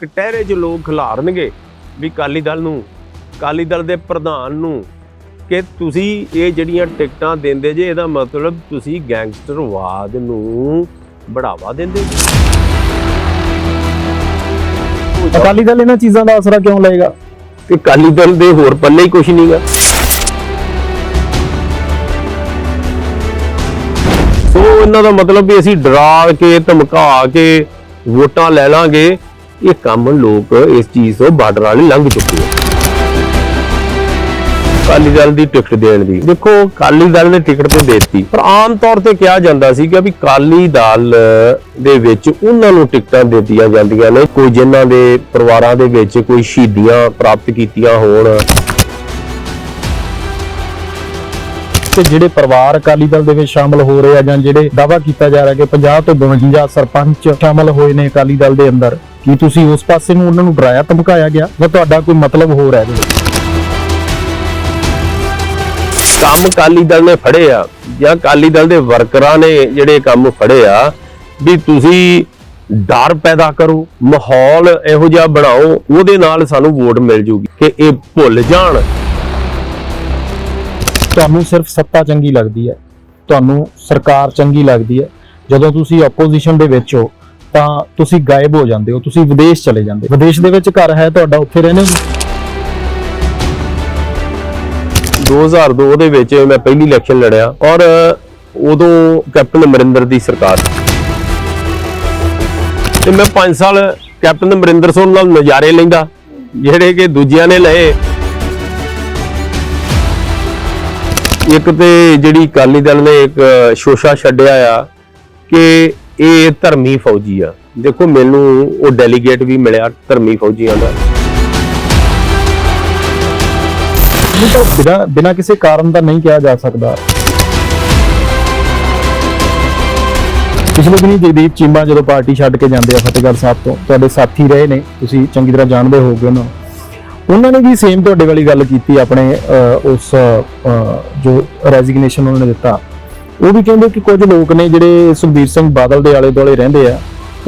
ਕਟਹਿਰੇ 'ਚ ਲੋਕ ਖਿਲਾਰਨਗੇ ਵੀ ਕਾਲੀ ਦਲ ਨੂੰ ਕਾਲੀ ਦਲ ਦੇ ਪ੍ਰਧਾਨ ਨੂੰ ਕਿ ਤੁਸੀਂ ਇਹ ਜਿਹੜੀਆਂ ਟਿਕਟਾਂ ਦਿੰਦੇ ਜੇ ਇਹਦਾ ਮਤਲਬ ਤੁਸੀਂ ਗੈਂਗਸਟਰਵਾਦ ਨੂੰ ਬੜਾਵਾ ਦਿੰਦੇ ਜੀ। ਅਕਾਲੀ ਦਲ ਇਹਨਾਂ ਚੀਜ਼ਾਂ ਦਾ ਅਸਰਾ ਕਿਉਂ ਲਏਗਾ? ਕਿ ਕਾਲੀ ਦਲ ਦੇ ਹੋਰ ਪੱਲੇ ਹੀ ਕੁਝ ਨਹੀਂਗਾ ਸੋ ਇਹਨਾਂ ਦਾ ਮਤਲਬ ਵੀ ਅਸੀਂ ਡਰਾ ਕੇ ਧਮਕਾ ਕੇ ਵੋਟਾਂ ਲੈ ਲਾਂਗੇ। ਇਹ ਕੰਮ ਲੋਕ ਇਸ ਚੀਜ਼ ਤੋਂ ਬਾਰਡਰ ਵਾਲੇ ਲੰਘ ਚੁੱਕੇ ਆ। ਕਾਲੀ ਦਲ ਦੀ ਟਿਕਟ ਦੇਣ ਦੀ। ਦੇਖੋ ਕਾਲੀ ਦਲ ਨੇ ਟਿਕਟ ਤੇ ਦੇਤੀ, ਪਰ ਆਮ ਤੌਰ ਤੇ ਕਿਹਾ ਜਾਂਦਾ ਸੀ ਕਿ ਵੀ ਕਾਲੀ ਦਲ ਦੇ ਵਿੱਚ ਉਹਨਾਂ ਨੂੰ ਟਿਕਟਾਂ ਦਿੱਤੀਆਂ ਜਾਂਦੀਆਂ ਨੇ। ਕੋਈ ਜਿਨ੍ਹਾਂ ਦੇ ਪਰਿਵਾਰਾਂ ਦੇ ਵਿੱਚ ਕੋਈ ਸ਼ਹੀਦੀਆਂ ਪ੍ਰਾਪਤ ਕੀਤੀਆਂ ਹੋਣ। ਤੇ ਜਿਹੜੇ ਪਰਿਵਾਰ ਅਕਾਲੀ ਦਲ ਦੇ ਵਿੱਚ ਸ਼ਾਮਲ ਹੋ ਰਹੇ ਆ ਜਾਂ ਜਿਹੜੇ ਦਾਵਾ ਕੀਤਾ ਜਾ ਰਿਹਾ ਕਿ 50 ਤੋਂ 52 ਸਰਪੰਚ ਸ਼ਾਮਲ ਹੋਏ ਨੇ ਅਕਾਲੀ ਦਲ ਦੇ ਅੰਦਰ। ਕੀ ਤੁਸੀਂ ਉਸ ਪਾਸੇ ਨੂੰ ਉਹਨਾਂ ਨੂੰ ਡਰਾਇਆ ਧਮਕਾਇਆ ਗਿਆ ਜਾਂ ਤੁਹਾਡਾ ਕੋਈ ਮਤਲਬ ਹੋਰ ਹੈ ਇਹਦੇ ਵਿੱਚ ਕੰਮ ਕਾਲੀ ਦਲ ਨੇ ਫੜੇ ਆ ਜਾਂ ਕਾਲੀ ਦਲ ਦੇ ਵਰਕਰਾਂ ਨੇ ਜਿਹੜੇ ਕੰਮ ਫੜੇ ਆ ਵੀ ਤੁਸੀਂ ਡਰ ਪੈਦਾ ਕਰੋ ਮਾਹੌਲ ਇਹੋ ਜਿਹਾ ਬਣਾਓ ਉਹਦੇ ਨਾਲ ਸਾਨੂੰ ਵੋਟ ਮਿਲ ਜੂਗੀ ਕਿ ਇਹ ਭੁੱਲ ਜਾਣ। ਤੁਹਾਨੂੰ ਸਿਰਫ ਸੱਤਾ ਚੰਗੀ ਲੱਗਦੀ ਹੈ ਤੁਹਾਨੂੰ ਸਰਕਾਰ ਚੰਗੀ ਲੱਗਦੀ ਹੈ। ਜਦੋਂ ਤੁਸੀਂ ਆਪੋਜੀਸ਼ਨ ਦੇ ਵਿੱਚ ਹੋ ਤਾਂ ਤੁਸੀਂ ਗਾਇਬ ਹੋ ਜਾਂਦੇ ਹੋ, ਤੁਸੀਂ ਵਿਦੇਸ਼ ਚਲੇ ਜਾਂਦੇ ਹੋ। ਵਿਦੇਸ਼ ਦੇ ਵਿੱਚ ਘਰ ਹੈ ਤੁਹਾਡਾ, ਉੱਥੇ ਰਹਿੰਦੇ ਹੋ 2002 ਦੇ ਵਿੱਚ ਮੈਂ ਪਹਿਲੀ ਇਲੈਕਸ਼ਨ ਲੜਿਆ ਔਰ ਉਦੋਂ ਕੈਪਟਨ ਅਮਰਿੰਦਰ ਦੀ ਸਰਕਾਰ ਤੇ ਮੈਂ 5 ਸਾਲ ਕੈਪਟਨ ਅਮਰਿੰਦਰ ਸਿੰਘ ਨਾਲ ਨਜ਼ਾਰੇ ਲੈਂਦਾ, ਜਿਹੜੇ ਕਿ ਦੂਜਿਆਂ ਨੇ ਲਏ। ਇੱਕ ਤੇ ਜਿਹੜੀ ਅਕਾਲੀ ਦਲ ਨੇ ਇੱਕ ਸ਼ੋਸ਼ਾ ਛੱਡਿਆ ਆ ਕਿ ਇਹ ਧਰਮੀ ਫੌਜੀ ਆ। ਦੇਖੋ ਮੈਨੂੰ ਉਹ ਡੈਲੀਗੇਟ ਵੀ ਮਿਲਿਆ ਧਰਮੀ ਫੌਜੀਆਂ ਦਾ। ਨਹੀਂ ਤਾਂ ਬਿਨਾ ਬਿਨਾ ਕਿਸੇ ਕਾਰਨ ਦਾ ਨਹੀਂ ਕਿਹਾ ਜਾ ਸਕਦਾ। ਪਿਛਲੇ ਦਿਨੀ ਜਗਦੀਪ ਚੀਮਾ ਜਦੋਂ ਪਾਰਟੀ ਛੱਡ ਕੇ ਜਾਂਦੇ ਆ ਫਤਿਹਗੜ੍ਹ ਸਾਹਿਬ ਤੋਂ ਤੁਹਾਡੇ ਸਾਥੀ ਰਹੇ ਨੇ ਤੁਸੀਂ ਚੰਗੀ ਤਰ੍ਹਾਂ ਜਾਣਦੇ ਹੋਗੇ ਉਹਨਾਂ ਉਹਨਾਂ ਨੇ ਵੀ ਸੇਮ ਤੁਹਾਡੇ ਵਾਲੀ ਗੱਲ ਕੀਤੀ ਆਪਣੇ ਅਹ, ਉਸ ਜੋ ਰੈਜ਼ਿਗਨੇਸ਼ਨ ਉਹਨਾਂ ਨੇ ਦਿੱਤਾ। ਉਹ ਵੀ ਕਹਿੰਦੇ ਕਿ ਕੁਝ ਲੋਕ ਨੇ ਜਿਹੜੇ ਸੁਖਬੀਰ ਸਿੰਘ ਬਾਦਲ ਦੇ ਆਲੇ ਦੁਆਲੇ ਰਹਿੰਦੇ ਆ,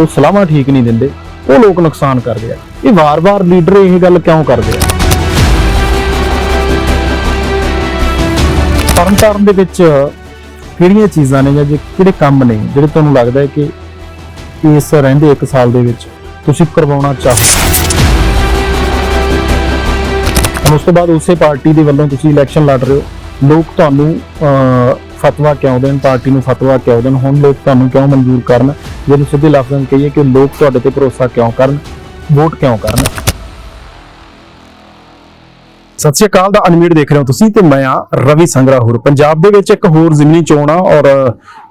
ਉਹ ਸਲਾਹਾਂ ਠੀਕ ਨਹੀਂ ਦਿੰਦੇ, ਉਹ ਲੋਕ ਨੁਕਸਾਨ ਕਰਦੇ ਆ। ਇਹ ਵਾਰ-ਵਾਰ ਲੀਡਰ ਇਹ ਗੱਲ ਕਿਉਂ ਕਰਦੇ ਆ? ਤਰਨਤਾਰਨ ਦੇ ਵਿੱਚ ਕਿਹੜੀਆਂ ਚੀਜ਼ਾਂ ਨੇ ਜਾਂ ਕਿਹੜੇ ਕੰਮ ਨੇ ਜਿਹੜੇ ਤੁਹਾਨੂੰ ਲੱਗਦਾ ਹੈ ਕਿ ਇਸ ਰਹਿੰਦੇ ਇੱਕ ਸਾਲ ਦੇ ਵਿੱਚ ਤੁਸੀਂ ਕਰਵਾਉਣਾ ਚਾਹੋ ਉਸ ਤੋਂ ਬਾਅਦ ਉਸੇ ਪਾਰਟੀ ਦੇ ਵੱਲੋਂ ਤੁਸੀਂ ਇਲੈਕਸ਼ਨ ਲੜ ਰਹੇ ਹੋ। ਲੋਕ ਤੁਹਾਨੂੰ ਫਤਵਾ ਕਿਉਂ ਦੇਣ, ਪਾਰਟੀ ਨੂੰ ਫਤਵਾ ਕਿਉਂ ਦੇਣ, ਹੁਣ ਲੋਕ ਤੁਹਾਨੂੰ ਕਿਉਂ ਮਨਜ਼ੂਰ ਕਰਨ? ਜੇ ਸਿੱਧੇ ਲਫ਼ਜ਼ਾਂ 'ਚ ਕਹੀਏ ਕਿ ਲੋਕ ਤੁਹਾਡੇ ਤੇ ਭਰੋਸਾ ਕਿਉਂ ਕਰਨ, ਵੋਟ ਕਿਉਂ ਕਰਨ? ਸਤਿ ਸ਼੍ਰੀ ਅਕਾਲ ਦਾ ਅਨਮੀਟ ਦੇਖ ਰਹੇ ਹੋ ਤੁਸੀਂ ਤੇ ਮੈਂ ਆ ਰਵੀ ਸੰਗਰਾ ਹੋਰ। ਪੰਜਾਬ ਦੇ ਵਿੱਚ ਇੱਕ ਹੋਰ ਜ਼ਿਮਨੀ ਚੋਣ ਆ ਔਰ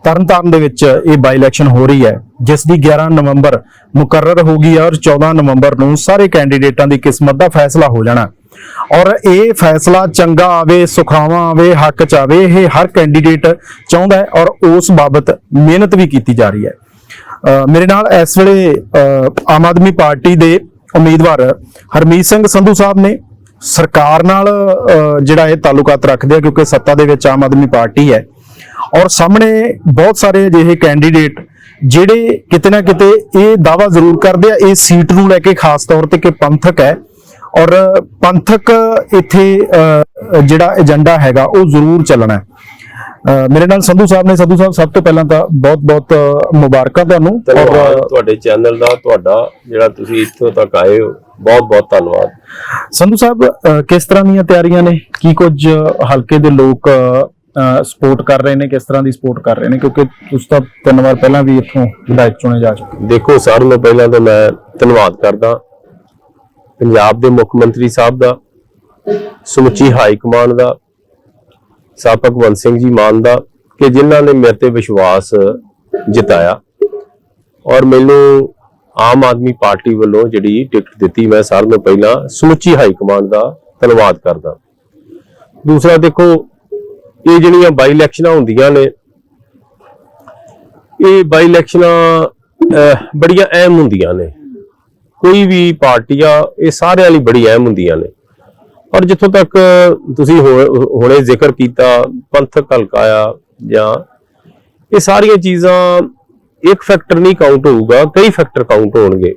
ਤਰਨਤਾਰਨ ਦੇ ਵਿੱਚ ਇਹ ਬਾਈ ਇਲੈਕਸ਼ਨ ਹੋ ਰਹੀ ਹੈ, ਜਿਸ ਦੀ 11 ਨਵੰਬਰ ਮੁਕਰਰ ਹੋ ਗਈ ਹੈ ਔਰ 14 ਨਵੰਬਰ ਨੂੰ ਸਾਰੇ ਕੈਂਡੀਡੇਟਾਂ ਦੀ ਕਿਸਮਤ ਦਾ ਫੈਸਲਾ ਹੋ ਜਾਣਾ। ਔਰ ਇਹ ਫੈਸਲਾ ਚੰਗਾ ਆਵੇ, ਸੁਖਾਵਾਂ ਆਵੇ, ਹੱਕ ਚ ਆਵੇ, ਇਹ ਹਰ ਕੈਂਡੀਡੇਟ ਚਾਹੁੰਦਾ ਹੈ ਔਰ ਉਸ ਬਾਬਤ ਮਿਹਨਤ ਵੀ ਕੀਤੀ ਜਾ ਰਹੀ ਹੈ। ਮੇਰੇ ਨਾਲ ਇਸ ਵੇਲੇ ਆਮ ਆਦਮੀ ਪਾਰਟੀ ਦੇ ਉਮੀਦਵਾਰ ਹਰਮੀਤ ਸਿੰਘ ਸੰਧੂ ਸਾਹਿਬ ਨੇ ਸਰਕਾਰ ਨਾਲ ਜਿਹੜਾ ਇਹ ਤਾਲੁਕਾਤ ਰੱਖਦੇ ਆ ਕਿਉਂਕਿ ਸੱਤਾ ਦੇ ਵਿੱਚ ਆਮ ਆਦਮੀ ਪਾਰਟੀ ਹੈ। ਔਰ ਸਾਹਮਣੇ ਬਹੁਤ ਸਾਰੇ ਅਜਿਹੇ ਕੈਂਡੀਡੇਟ ਜਿਹੜੇ ਕਿਤੇ ਨਾ ਕਿਤੇ ਇਹ ਦਾਵਾ ਜ਼ਰੂਰ ਕਰਦੇ ਆ ਇਸ ਸੀਟ ਨੂੰ ਲੈ ਕੇ ਖਾਸ ਤੌਰ ਤੇ ਕਿ ਪੰਥਕ ਹੈ। ਔਰ ਪੰਥਕ ਇੱਥੇ ਜਿਹੜਾ ਏਜੰਡਾ ਹੈਗਾ, ਉਹ ਜ਼ਰੂਰ ਚੱਲਣਾ ਹੈ। ਮੇਰੇ ਨਾਲ ਸੰਧੂ ਸਾਹਿਬ ਨੇ ਸੰਧੂ ਸਾਹਿਬ ਸਭ ਤੋਂ ਪਹਿਲਾਂ ਤਾਂ ਬਹੁਤ ਬਹੁਤ ਮੁਬਾਰਕਾਂ ਤੁਹਾਨੂੰ ਧੰਨਵਾਦ ਤੁਹਾਡੇ ਚੈਨਲ ਦਾ ਤੁਹਾਡਾ ਜਿਹੜਾ ਤੁਸੀਂ ਇੱਥੋਂ ਤੱਕ ਆਏ ਹੋ ਬਹੁਤ ਬਹੁਤ ਧੰਨਵਾਦ। ਸੰਧੂ ਸਾਹਿਬ ਕਿਸ ਤਰ੍ਹਾਂ ਦੀਆਂ ਤਿਆਰੀਆਂ ਨੇ? ਕੀ ਕੁਝ ਹਲਕੇ ਦੇ ਲੋਕ ਸਪੋਰਟ ਕਰ ਰਹੇ ਨੇ? ਕਿਸ ਤਰ੍ਹਾਂ ਦੀ ਸਪੋਰਟ ਕਰ ਰਹੇ ਨੇ? ਕਿਉਂਕਿ ਤੁਸੀਂ ਤਾਂ ਤਿੰਨ ਵਾਰ ਪਹਿਲਾਂ ਵੀ ਇੱਥੋਂ ਵਿਧਾਇਕ ਚੁਣੇ ਜਾ ਚੁੱਕੇ ਦੇਖੋ ਸਾਰਿਆਂ ਤੋਂ ਪਹਿਲਾਂ ਤਾਂ ਮੈਂ ਧੰਨਵਾਦ ਕਰਦਾ। ਪੰਜਾਬ ਦੇ ਮੁੱਖ ਮੰਤਰੀ ਸਾਹਿਬ ਦਾ ਸਮੁੱਚੀ ਹਾਈ ਕਮਾਂਡ ਦਾ ਸਾਹਿਬ ਭਗਵੰਤ ਸਿੰਘ ਜੀ ਮਾਨ ਦਾ ਕਿ ਜਿਨ੍ਹਾਂ ਨੇ ਮੇਰੇ ਤੇ ਵਿਸ਼ਵਾਸ ਜਿਤਾਇਆ ਔਰ ਮੈਨੂੰ ਆਮ ਆਦਮੀ ਪਾਰਟੀ ਵੱਲੋਂ ਜਿਹੜੀ ਟਿਕਟ ਦਿੱਤੀ, ਮੈਂ ਸਾਰਿਆਂ ਤੋਂ ਪਹਿਲਾਂ ਸਮੁੱਚੀ ਹਾਈ ਕਮਾਂਡ ਦਾ ਧੰਨਵਾਦ ਕਰਦਾ। ਦੂਸਰਾ ਦੇਖੋ, ਇਹ ਜਿਹੜੀਆਂ ਬਾਈ ਇਲੈਕਸ਼ਨਾਂ ਹੁੰਦੀਆਂ ਨੇ, ਇਹ ਬਾਈ ਇਲੈਕਸ਼ਨਾਂ ਬੜੀਆਂ ਅਹਿਮ ਹੁੰਦੀਆਂ ਨੇ। ਕੋਈ ਵੀ ਪਾਰਟੀ ਆ ਇਹ ਸਾਰਿਆਂ ਲਈ ਬੜੀ ਅਹਿਮ ਹੁੰਦੀਆਂ ਨੇ। ਔਰ ਜਿੱਥੋਂ ਤੱਕ ਤੁਸੀਂ ਹੋ- ਹੁਣੇ ਜ਼ਿਕਰ ਕੀਤਾ, ਪੰਥਕ ਹਲਕਾ ਆ ਜਾਂ ਇਹ ਸਾਰੀਆਂ ਚੀਜ਼ਾਂ, ਇੱਕ ਫੈਕਟਰ ਨਹੀਂ ਕਾਊਂਟ ਹੋਊਗਾ, ਕਈ ਫੈਕਟਰ ਕਾਊਂਟ ਹੋਣਗੇ।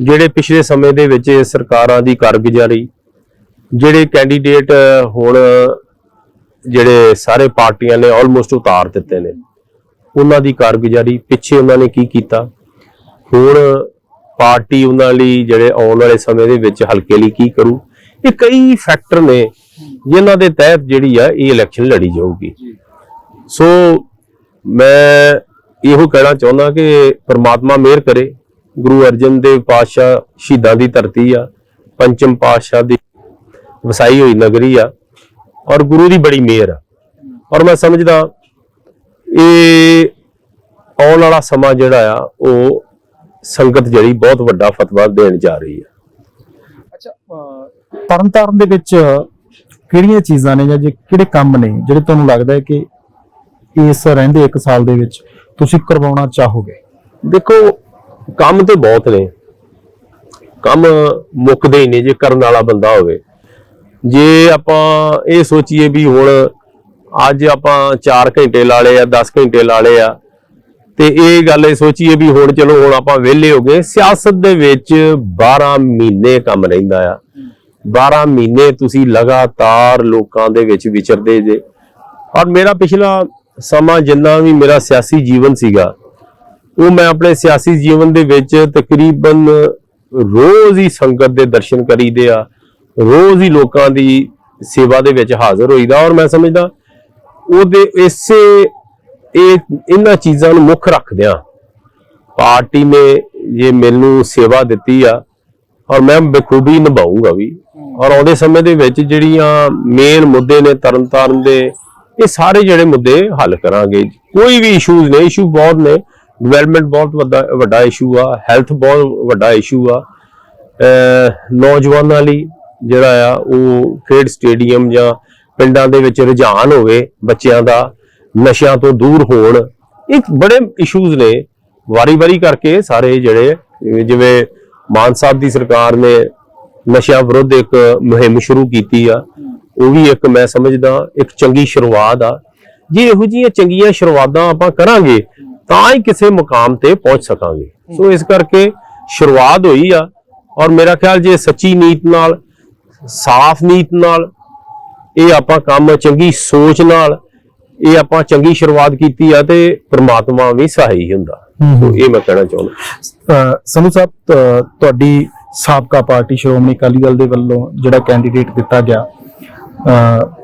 ਜਿਹੜੇ ਪਿਛਲੇ ਸਮੇਂ ਦੇ ਵਿੱਚ ਸਰਕਾਰਾਂ ਦੀ ਕਾਰਗੁਜ਼ਾਰੀ, ਜਿਹੜੇ ਕੈਂਡੀਡੇਟ ਹੁਣ ਜਿਹੜੇ ਸਾਰੇ ਪਾਰਟੀਆਂ ਨੇ ਆਲਮੋਸਟ ਉਤਾਰ ਦਿੱਤੇ ਨੇ, ਉਹਨਾਂ ਦੀ ਕਾਰਗੁਜ਼ਾਰੀ ਪਿੱਛੇ ਉਹਨਾਂ ਨੇ ਕੀ ਕੀਤਾ? ਹੁਣ ਪਾਰਟੀ ਉਹਨਾਂ ਲਈ, ਜਿਹੜੇ ਆਉਣ ਵਾਲੇ ਸਮੇਂ ਦੇ ਵਿੱਚ ਹਲਕੇ ਲਈ ਕੀ ਕਰੂ? ਇਹ ਕਈ ਫੈਕਟਰ ਨੇ ਜਿਨ੍ਹਾਂ ਦੇ ਤਹਿਤ ਜਿਹੜੀ ਆ ਇਹ ਇਲੈਕਸ਼ਨ ਲੜੀ ਜਾਊਗੀ। ਸੋ ਮੈਂ ਇਹੋ ਕਹਿਣਾ ਚਾਹੁੰਦਾ ਕਿ ਪ੍ਰਮਾਤਮਾ ਮਿਹਰ ਕਰੇ, ਗੁਰੂ ਅਰਜਨ ਦੇਵ ਪਾਤਸ਼ਾਹ ਸ਼ਹੀਦਾਂ ਦੀ ਧਰਤੀ ਆ, ਪੰਚਮ ਪਾਤਸ਼ਾਹ ਦੀ ਵਸਾਈ ਹੋਈ ਨਗਰੀ ਆ, ਔਰ ਗੁਰੂ ਦੀ ਬੜੀ ਮਿਹਰ ਆ। ਔਰ ਮੈਂ ਸਮਝਦਾ ਇਹ ਆਉਣ ਵਾਲਾ ਸਮਾਂ ਜਿਹੜਾ ਆ, ਉਹ ਸੰਗਤ ਜਿਹੜੀ ਬਹੁਤ ਵੱਡਾ ਫਤਵਾ ਦੇਣ ਜਾ ਰਹੀ ਆ। ਤਰਨਤਾਰਨ ਦੇ ਵਿੱਚ ਕਿਹੜੀਆਂ ਚੀਜ਼ਾਂ ਨੇ ਜਾਂ ਜੇ ਕਿਹੜੇ ਕੰਮ ਨੇ ਜਿਹੜੇ ਤੁਹਾਨੂੰ ਲੱਗਦਾ ਹੈ ਕਿ ਇਸ ਰਹਿੰਦੇ 1 ਸਾਲ ਦੇ ਵਿੱਚ ਤੁਸੀਂ ਕਰਵਾਉਣਾ ਚਾਹੋਗੇ? ਦੇਖੋ, ਕੰਮ ਤੇ ਬਹੁਤ ਨੇ। ਕੰਮ ਮੁੱਕਦੇ ਹੀ ਨੇ, ਜੇ ਕਰਨ ਵਾਲਾ ਬੰਦਾ ਹੋਵੇ। ਜੇ ਆਪਾਂ ਇਹ ਸੋਚੀਏ ਵੀ ਹੁਣ ਅੱਜ ਆਪਾਂ 4 ਘੰਟੇ ਲਾ ਲਏ ਆ 10 ਘੰਟੇ ਲਾ ਲਏ ਆ, ਤੇ ਇਹ ਗੱਲ ਇਹ ਸੋਚੀਏ ਵੀ ਹੁਣ ਚਲੋ, ਹੁਣ ਆਪਾਂ ਵਿਹਲੇ ਹੋ ਗਏ। ਸਿਆਸਤ ਦੇ ਵਿੱਚ 12 ਮਹੀਨੇ ਕੰਮ ਰਹਿੰਦਾ ਆ। 12 ਮਹੀਨੇ ਤੁਸੀਂ ਲਗਾਤਾਰ ਲੋਕਾਂ ਦੇ ਵਿੱਚ ਵਿਚਰਦੇ ਜੇ। ਔਰ ਮੇਰਾ ਪਿਛਲਾ ਸਮਾਂ ਜਿੰਨਾ ਵੀ ਮੇਰਾ ਸਿਆਸੀ ਜੀਵਨ ਸੀਗਾ, ਉਹ ਮੈਂ ਆਪਣੇ ਸਿਆਸੀ ਜੀਵਨ ਦੇ ਵਿੱਚ ਤਕਰੀਬਨ ਰੋਜ਼ ਹੀ ਸੰਗਤ ਦੇ ਦਰਸ਼ਨ ਕਰੀਦੇ ਆ, ਰੋਜ਼ ਹੀ ਲੋਕਾਂ ਦੀ ਸੇਵਾ ਦੇ ਵਿੱਚ ਹਾਜ਼ਰ ਹੋਈਦਾ। ਔਰ ਮੈਂ ਸਮਝਦਾ, ਉਹਦੇ ਇਸੇ, ਇਹ, ਇਹਨਾਂ ਚੀਜ਼ਾਂ ਨੂੰ ਮੁੱਖ ਰੱਖਦਿਆਂ ਪਾਰਟੀ ਨੇ ਜੇ ਮੈਨੂੰ ਸੇਵਾ ਦਿੱਤੀ ਆ, ਔਰ ਮੈਂ ਬਖੂਬੀ ਨਿਭਾਊਂਗਾ ਵੀ। ਔਰ ਆਉਂਦੇ ਸਮੇਂ ਦੇ ਵਿੱਚ ਜਿਹੜੀਆਂ ਮੇਨ ਮੁੱਦੇ ਨੇ ਤਰਨਤਾਰਨ ਦੇ, ਇਹ ਸਾਰੇ ਜਿਹੜੇ ਮੁੱਦੇ ਹੱਲ ਕਰਾਂਗੇ। ਕੋਈ ਵੀ ਇਸ਼ੂਜ਼ ਨੇ ਇਸ਼ੂ ਬਹੁਤ ਨੇ। ਡਿਵੈਲਪਮੈਂਟ ਬਹੁਤ ਵੱਡਾ ਵੱਡਾ ਇਸ਼ੂ ਆ। ਹੈਲਥ ਬਹੁਤ ਵੱਡਾ ਇਸ਼ੂ ਆ। ਨੌਜਵਾਨਾਂ ਲਈ ਜਿਹੜਾ ਆ, ਉਹ ਖੇਡ ਸਟੇਡੀਅਮ ਜਾਂ ਪਿੰਡਾਂ ਦੇ ਵਿੱਚ ਰੁਝਾਨ ਹੋਵੇ ਬੱਚਿਆਂ ਦਾ, ਨਸ਼ਿਆਂ ਤੋਂ ਦੂਰ ਹੋਣ, ਇਹ ਬੜੇ ਇਸ਼ੂਜ਼ ਨੇ। ਵਾਰੀ-ਵਾਰੀ ਕਰਕੇ ਸਾਰੇ ਜਿਹੜੇ, ਜਿਵੇਂ ਮਾਨ ਸਾਹਿਬ ਦੀ ਸਰਕਾਰ ਨੇ ਨਸ਼ਿਆਂ ਵਿਰੁੱਧ ਇੱਕ ਮੁਹਿੰਮ ਸ਼ੁਰੂ ਕੀਤੀ ਆ। ਉਹ ਵੀ ਇੱਕ ਮੈਂ ਸਮਝਦਾ ਇੱਕ ਚੰਗੀ ਸ਼ੁਰੂਆਤ ਆ। ਜੇ ਇਹੋ ਜਿਹੀਆਂ ਚੰਗੀਆਂ ਸ਼ੁਰੂਆਤਾਂ ਆਪਾਂ ਕਰਾਂਗੇ ਤਾਂ ਹੀ ਕਿਸੇ ਮੁਕਾਮ ਤੇ ਪਹੁੰਚ ਸਕਾਂਗੇ। ਸੋ ਇਸ ਕਰਕੇ ਸ਼ੁਰੂਆਤ ਹੋਈ ਆ ਔਰ ਮੇਰਾ ਖਿਆਲ ਜੇ ਸੱਚੀ ਨੀਤ ਨਾਲ ਸਾਫ਼ ਨੀਤ ਨਾਲ ਇਹ ਆਪਾਂ ਕੰਮ ਚੰਗੀ ਸੋਚ ਨਾਲ ਇਹ ਆਪਾਂ ਚੰਗੀ ਸ਼ੁਰੂਆਤ ਕੀਤੀ ਆ ਤੇ ਪ੍ਰਮਾਤਮਾ ਵੀ ਸਹਾਈ ਹੁੰਦਾ। ਸੋ ਇਹ ਮੈਂ ਕਹਿਣਾ ਚਾਹੁੰਦਾ। ਸੰਧੂ ਸਾਹਿਬ ਤੁਹਾਡੀ ਸਾਬਕਾ ਪਾਰਟੀ ਸ਼੍ਰੋਮਣੀ ਅਕਾਲੀ ਦਲ ਦੇ ਵੱਲੋਂ ਜਿਹੜਾ ਕੈਂਡੀਡੇਟ ਦਿੱਤਾ ਗਿਆ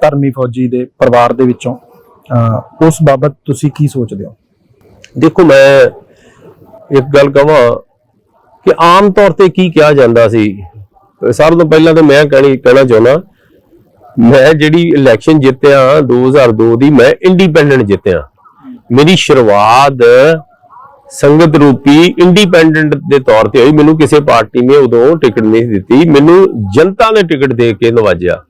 ਧਰਮੀ ਫੌਜੀ ਦੇ ਪਰਿਵਾਰ ਦੇ ਵਿੱਚੋਂ ਉਸ ਬਾਬਤ ਤੁਸੀਂ ਕੀ ਸੋਚਦੇ ਹੋ? ਦੇਖੋ, ਮੈਂ ਇੱਕ ਗੱਲ ਕਹਾਂ ਕਿ ਆਮ ਤੌਰ ਤੇ ਕੀ ਕਿਹਾ ਜਾਂਦਾ ਸੀ, ਸਭ ਤੋਂ ਪਹਿਲਾਂ ਤਾਂ ਮੈਂ ਕਹਿਣੀ, ਕਹਿਣਾ ਚਾਹੁੰਦਾ, ਮੈਂ ਜਿਹੜੀ ਇਲੈਕਸ਼ਨ ਜਿੱਤਿਆ 2002 ਦੀ ਮੈਂ ਇੰਡੀਪੈਂਡੈਂਟ ਜਿੱਤਿਆ। ਮੇਰੀ ਸ਼ੁਰੂਆਤ ਸੰਗਤ ਰੂਪੀ ਇੰਡੀਪੈਂਡੈਂਟ ਦੇ ਤੌਰ ਤੇ ਹੋਈ। ਮੈਨੂੰ ਕਿਸੇ ਪਾਰਟੀ ਨੇ ਉਦੋਂ ਟਿਕਟ ਨਹੀਂ ਦਿੱਤੀ। ਮੈਨੂੰ ਜਨਤਾ ਨੇ ਟਿਕਟ ਦੇ ਕੇ ਨਵਾਜਿਆ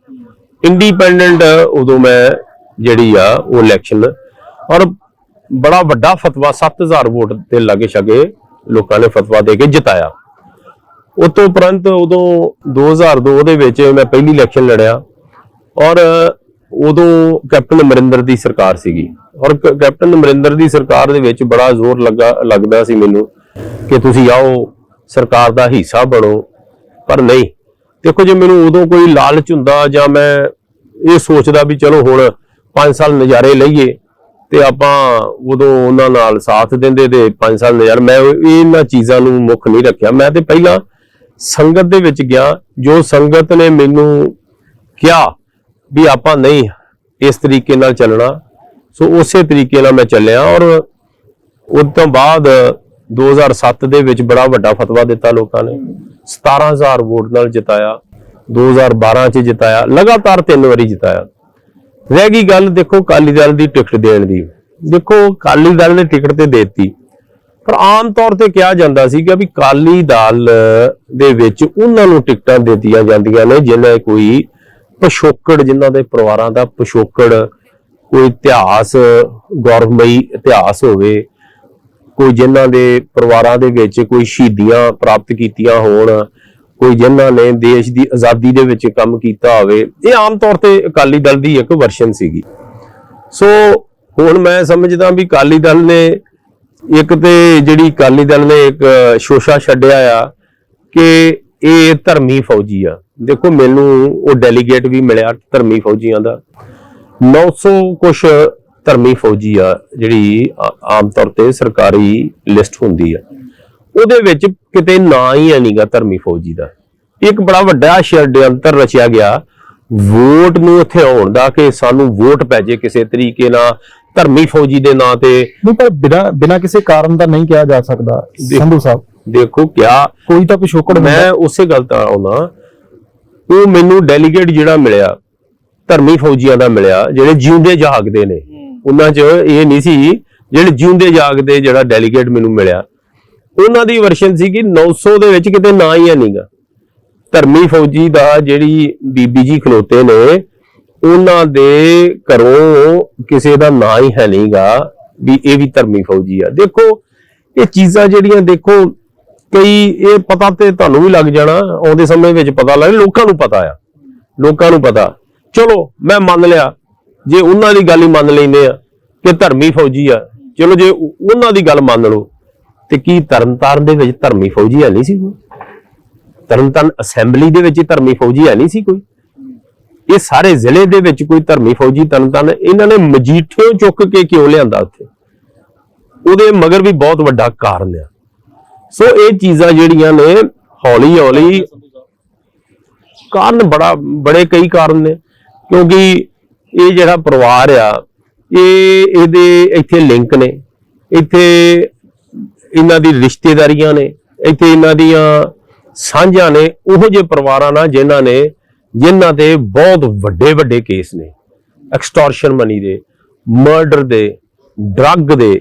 ਇੰਡੀਪੈਂਡੈਂਟ ਉਦੋਂ ਮੈਂ ਜਿਹੜੀ ਆ, ਉਹ ਇਲੈਕਸ਼ਨ ਔਰ ਬੜਾ ਵੱਡਾ ਫਤਵਾ 7000 ਵੋਟ ਤੇ ਲਾਗੇ ਛਾਗੇ ਲੋਕਾਂ ਨੇ ਫਤਵਾ ਦੇ ਕੇ ਜਿਤਾਇਆ। ਉਸ ਤੋਂ ਉਪਰੰਤ ਉਦੋਂ 2002 ਦੇ ਵਿੱਚ ਮੈਂ ਪਹਿਲੀ ਇਲੈਕਸ਼ਨ ਲੜਿਆ ਔਰ ਉਦੋਂ ਕੈਪਟਨ ਅਮਰਿੰਦਰ ਦੀ ਸਰਕਾਰ ਸੀਗੀ। ਔਰ ਕੈਪਟਨ ਅਮਰਿੰਦਰ ਦੀ ਸਰਕਾਰ ਦੇ ਵਿੱਚ ਬੜਾ ਜ਼ੋਰ ਲੱਗਾ, ਲੱਗਦਾ ਸੀ ਮੈਨੂੰ ਕਿ ਤੁਸੀਂ ਆਓ, ਸਰਕਾਰ ਦਾ ਹਿੱਸਾ ਬਣੋ। ਪਰ ਨਹੀਂ। ਦੇਖੋ ਜੇ ਮੈਨੂੰ ਉਦੋਂ ਕੋਈ ਲਾਲਚ ਹੁੰਦਾ ਜਾਂ ਮੈਂ ਇਹ ਸੋਚਦਾ ਵੀ ਚਲੋ ਹੁਣ 5 ਸਾਲ ਨਜ਼ਾਰੇ ਲਈਏ ਤੇ ਆਪਾਂ ਉਦੋਂ ਉਹਨਾਂ ਨਾਲ ਸਾਥ ਦਿੰਦੇ ਤੇ 5 ਸਾਲ ਨਜ਼ਾਰੇ, ਮੈਂ ਇਹਨਾਂ ਚੀਜ਼ਾਂ ਨੂੰ ਮੁੱਖ ਨਹੀਂ ਰੱਖਿਆ। ਮੈਂ ਤੇ ਪਹਿਲਾਂ ਸੰਗਤ ਦੇ ਵਿੱਚ ਗਿਆ। ਜੋ ਸੰਗਤ ਨੇ ਮੈਨੂੰ ਕਿਹਾ ਵੀ ਆਪਾਂ ਨਹੀਂ ਇਸ ਤਰੀਕੇ ਨਾਲ ਚੱਲਣਾ। ਸੋ ਉਸੇ ਤਰੀਕੇ ਨਾਲ ਮੈਂ ਚੱਲਿਆ ਔਰ ਉਸ ਤੋਂ ਬਾਅਦ 2007 ਦੇ ਵਿੱਚ ਬੜਾ ਵੱਡਾ ਫਤਵਾ ਦਿੱਤਾ ਲੋਕਾਂ ਨੇ। 17000 ਵੋਟ ਨਾਲ ਜਿਤਾਇਆ। 2012 ਚ ਜਿਤਾਇਆ। ਲਗਾਤਾਰ ਤਿੰਨ ਵਾਰੀ ਜਿਤਾਇਆ। ਰਹਿ ਗਈ ਗੱਲ ਦੇਖੋ ਕਾਲੀ ਦਲ ਦੀ ਟਿਕਟ ਦੇਣ ਦੀ। ਦੇਖੋ ਕਾਲੀ ਦਲ ਨੇ ਟਿਕਟ ਤੇ ਦਿੱਤੀ। ਪਰ ਆਮ ਤੌਰ ਤੇ ਕਿਹਾ ਜਾਂਦਾ ਸੀਗਾ ਵੀ ਕਾਲੀ ਦਲ ਦੇ ਵਿੱਚ ਉਹਨਾਂ ਨੂੰ ਟਿਕਟਾਂ ਦਿੱਤੀਆਂ ਜਾਂਦੀਆਂ ਨੇ, ਜਿਨ੍ਹਾਂ ਕੋਈ ਪਿਛੋਕੜ ਜਿਨ੍ਹਾਂ ਦੇ ਪਰਿਵਾਰਾਂ ਦਾ ਪਿਛੋਕੜ, ਕੋਈ ਇਤਿਹਾਸ, ਗੌਰਵਮਈ ਇਤਿਹਾਸ ਹੋਵੇ, ਕੋਈ ਜਿਨ੍ਹਾਂ ਦੇ ਪਰਿਵਾਰਾਂ ਦੇ ਵਿੱਚ ਕੋਈ ਸ਼ਹੀਦੀਆਂ ਪ੍ਰਾਪਤ ਕੀਤੀਆਂ ਹੋਣ, ਕੋਈ ਜਿਨ੍ਹਾਂ ਨੇ ਦੇਸ਼ ਦੀ ਆਜ਼ਾਦੀ ਦੇ ਵਿੱਚ ਕੰਮ ਕੀਤਾ ਹੋਵੇ, ਇਹ ਆਮ ਤੌਰ ਤੇ ਅਕਾਲੀ ਦਲ ਦੀ ਇੱਕ ਵਰਸ਼ਨ ਸੀਗੀ। ਸੋ ਹੁਣ ਮੈਂ ਸਮਝਦਾ ਵੀ ਅਕਾਲੀ ਦਲ ਨੇ ਇੱਕ ਤੇ ਜਿਹੜੀ ਅਕਾਲੀ ਦਲ ਨੇ ਇੱਕ ਸ਼ੋਸ਼ਾ ਛੱਡਿਆ ਆ ਕਿ ਇਹ ਧਰਮੀ ਫੌਜੀ ਆ। ਦੇਖੋ ਮੈਨੂੰ ਉਹ ਡੈਲੀਗੇਟ ਵੀ ਮਿਲਿਆ ਧਰਮੀ ਫੌਜੀਆਂ ਦਾ। 900 ਕੁਛ ਧਰਮੀ ਫੌਜੀ ਆ ਜਿਹੜੀ ਆਮ ਤੌਰ ਤੇ ਸਰਕਾਰੀ ਲਿਸਟ ਹੁੰਦੀ ਆ। ਉਹਦੇ ਵਿੱਚ ਕਿਤੇ ਨਾਂ ਹੀ ਹੈ ਨਹੀਂਗਾ ਧਰਮੀ ਫੌਜੀ ਦਾ। ਇੱਕ ਬੜਾ ਵੱਡਾ ਛੜਯੰਤਰ ਰਚਿਆ ਗਿਆ। ਵੋਟ ਨੂੰ ਇੱਥੇ ਆਉਣ ਦਾ ਕਿ ਸਾਨੂੰ ਵੋਟ ਪੈ ਜੇ ਕਿਸੇ ਤਰੀਕੇ ਨਾਲ ਧਰਮੀ ਫੌਜੀ ਦੇ ਨਾਂ ਤੇ। ਨਹੀਂ ਪਰ ਬਿਨਾ ਬਿਨਾ ਕਿਸੇ ਕਾਰਨ ਦਾ ਨਹੀਂ ਕਿਹਾ ਜਾ ਸਕਦਾ ਸੰਧੂ ਸਾਹਿਬ। ਦੇਖੋ ਕਿਆ ਕੋਈ ਤਾਂ ਪਿਛੋਕੜ ਮੈਂ ਉਸੇ ਗੱਲ ਤਾਂ ਆਉਣਾ ਉਹ ਮੈਨੂੰ ਡੈਲੀਗੇਟ ਜਿਹੜਾ ਮਿਲਿਆ, ਧਰਮੀ ਫੌਜੀਆਂ ਦਾ ਮਿਲਿਆ, ਜਿਹੜੇ ਜਿਉਂਦੇ ਜਾਗਦੇ ਨੇ। ਉਹਨਾਂ 'ਚ ਇਹ ਨਹੀਂ ਸੀ, ਜਿਹੜੇ ਜਿਉਂਦੇ ਜਾਗਦੇ ਜਿਹੜਾ ਡੈਲੀਗੇਟ ਮੈਨੂੰ ਮਿਲਿਆ। ਉਹਨਾਂ ਦੀ ਵਰਸ਼ਨ ਸੀ ਕਿ 900 ਦੇ ਵਿੱਚ ਕਿਤੇ ਨਾ ਹੀ ਹੈ ਨਹੀਂਗਾ। ਧਰਮੀ ਫੌਜੀ ਦਾ ਜਿਹੜੀ ਬੀਬੀ ਜੀ ਖਲੋਤੇ ਨੇ, ਉਹਨਾਂ ਦੇ ਘਰੋਂ ਕਿਸੇ ਦਾ ਨਾਂ ਹੀ ਹੈ ਨਹੀਂਗਾ ਵੀ ਇਹ ਵੀ ਧਰਮੀ ਫੌਜੀ ਆ। ਦੇਖੋ, ਇਹ ਚੀਜ਼ਾਂ ਜਿਹੜੀਆਂ ਦੇਖੋ ਕਈ ਇਹ ਪਤਾ ਤੇ ਤੁਹਾਨੂੰ ਵੀ ਲੱਗ ਜਾਣਾ, ਆਉਂਦੇ ਸਮੇਂ ਵਿੱਚ ਪਤਾ ਲੱਗ ਲੋਕਾਂ ਨੂੰ ਪਤਾ ਆ। ਲੋਕਾਂ ਨੂੰ ਪਤਾ। ਚਲੋ, ਮੈਂ ਮੰਨ ਲਿਆ, ਜੇ ਉਹਨਾਂ ਦੀ ਗੱਲ ਹੀ ਮੰਨ ਲੈਂਦੇ ਆ ਕਿ ਧਰਮੀ ਫੌਜੀ ਆ, ਚਲੋ ਜੇ ਉਹਨਾਂ ਦੀ ਗੱਲ ਮੰਨ ਲਓ, ਤੇ ਕੀ ਤਰਨਤਾਰਨ ਦੇ ਵਿੱਚ ਧਰਮੀ ਫੌਜੀ ਹੈ ਨਹੀਂ ਸੀ ਕੋਈ? ਤਰਨਤਾਰਨ ਅਸੈਂਬਲੀ ਦੇ ਵਿੱਚ ਧਰਮੀ ਫੌਜੀ ਹੈ ਨਹੀਂ ਸੀ ਕੋਈ? ਇਹ ਸਾਰੇ ਜ਼ਿਲ੍ਹੇ ਦੇ ਵਿੱਚ ਕੋਈ ਧਰਮੀ ਫੌਜੀ ਤਰਨਤਾਰਨ, ਇਹਨਾਂ ਨੇ ਮਜੀਠਿਓਂ ਚੁੱਕ ਕੇ ਕਿਉਂ ਲਿਆਂਦਾ ਉੱਥੇ? ਉਹਦੇ ਮਗਰ ਵੀ ਬਹੁਤ ਵੱਡਾ ਕਾਰਨ ਆ। ਸੋ ਇਹ ਚੀਜ਼ਾਂ ਜਿਹੜੀਆਂ ਨੇ, ਹੌਲੀ ਹੌਲੀ ਕਾਰਨ ਬੜਾ, ਬੜੇ ਕਈ ਕਾਰਨ ਨੇ। ਕਿਉਂਕਿ ਇਹ ਜਿਹੜਾ ਪਰਿਵਾਰ ਆ, ਇਹ ਇਹਦੇ ਇੱਥੇ ਲਿੰਕ ਨੇ। ਇੱਥੇ ਇਹਨਾਂ ਦੀ ਰਿਸ਼ਤੇਦਾਰੀਆਂ ਨੇ, ਇੱਥੇ ਇਹਨਾਂ ਦੀਆਂ ਸਾਂਝਾਂ ਨੇ, ਉਹੋ ਜਿਹੇ ਪਰਿਵਾਰਾਂ ਨਾਲ ਜਿਨ੍ਹਾਂ ਨੇ, ਜਿਨ੍ਹਾਂ ਤੇ ਬਹੁਤ ਵੱਡੇ ਵੱਡੇ ਕੇਸ ਨੇ। ਐਕਸਟੋਰਸ਼ਨ ਮਨੀ ਦੇ ਮਰਡਰ ਦੇ ਡਰੱਗ ਦੇ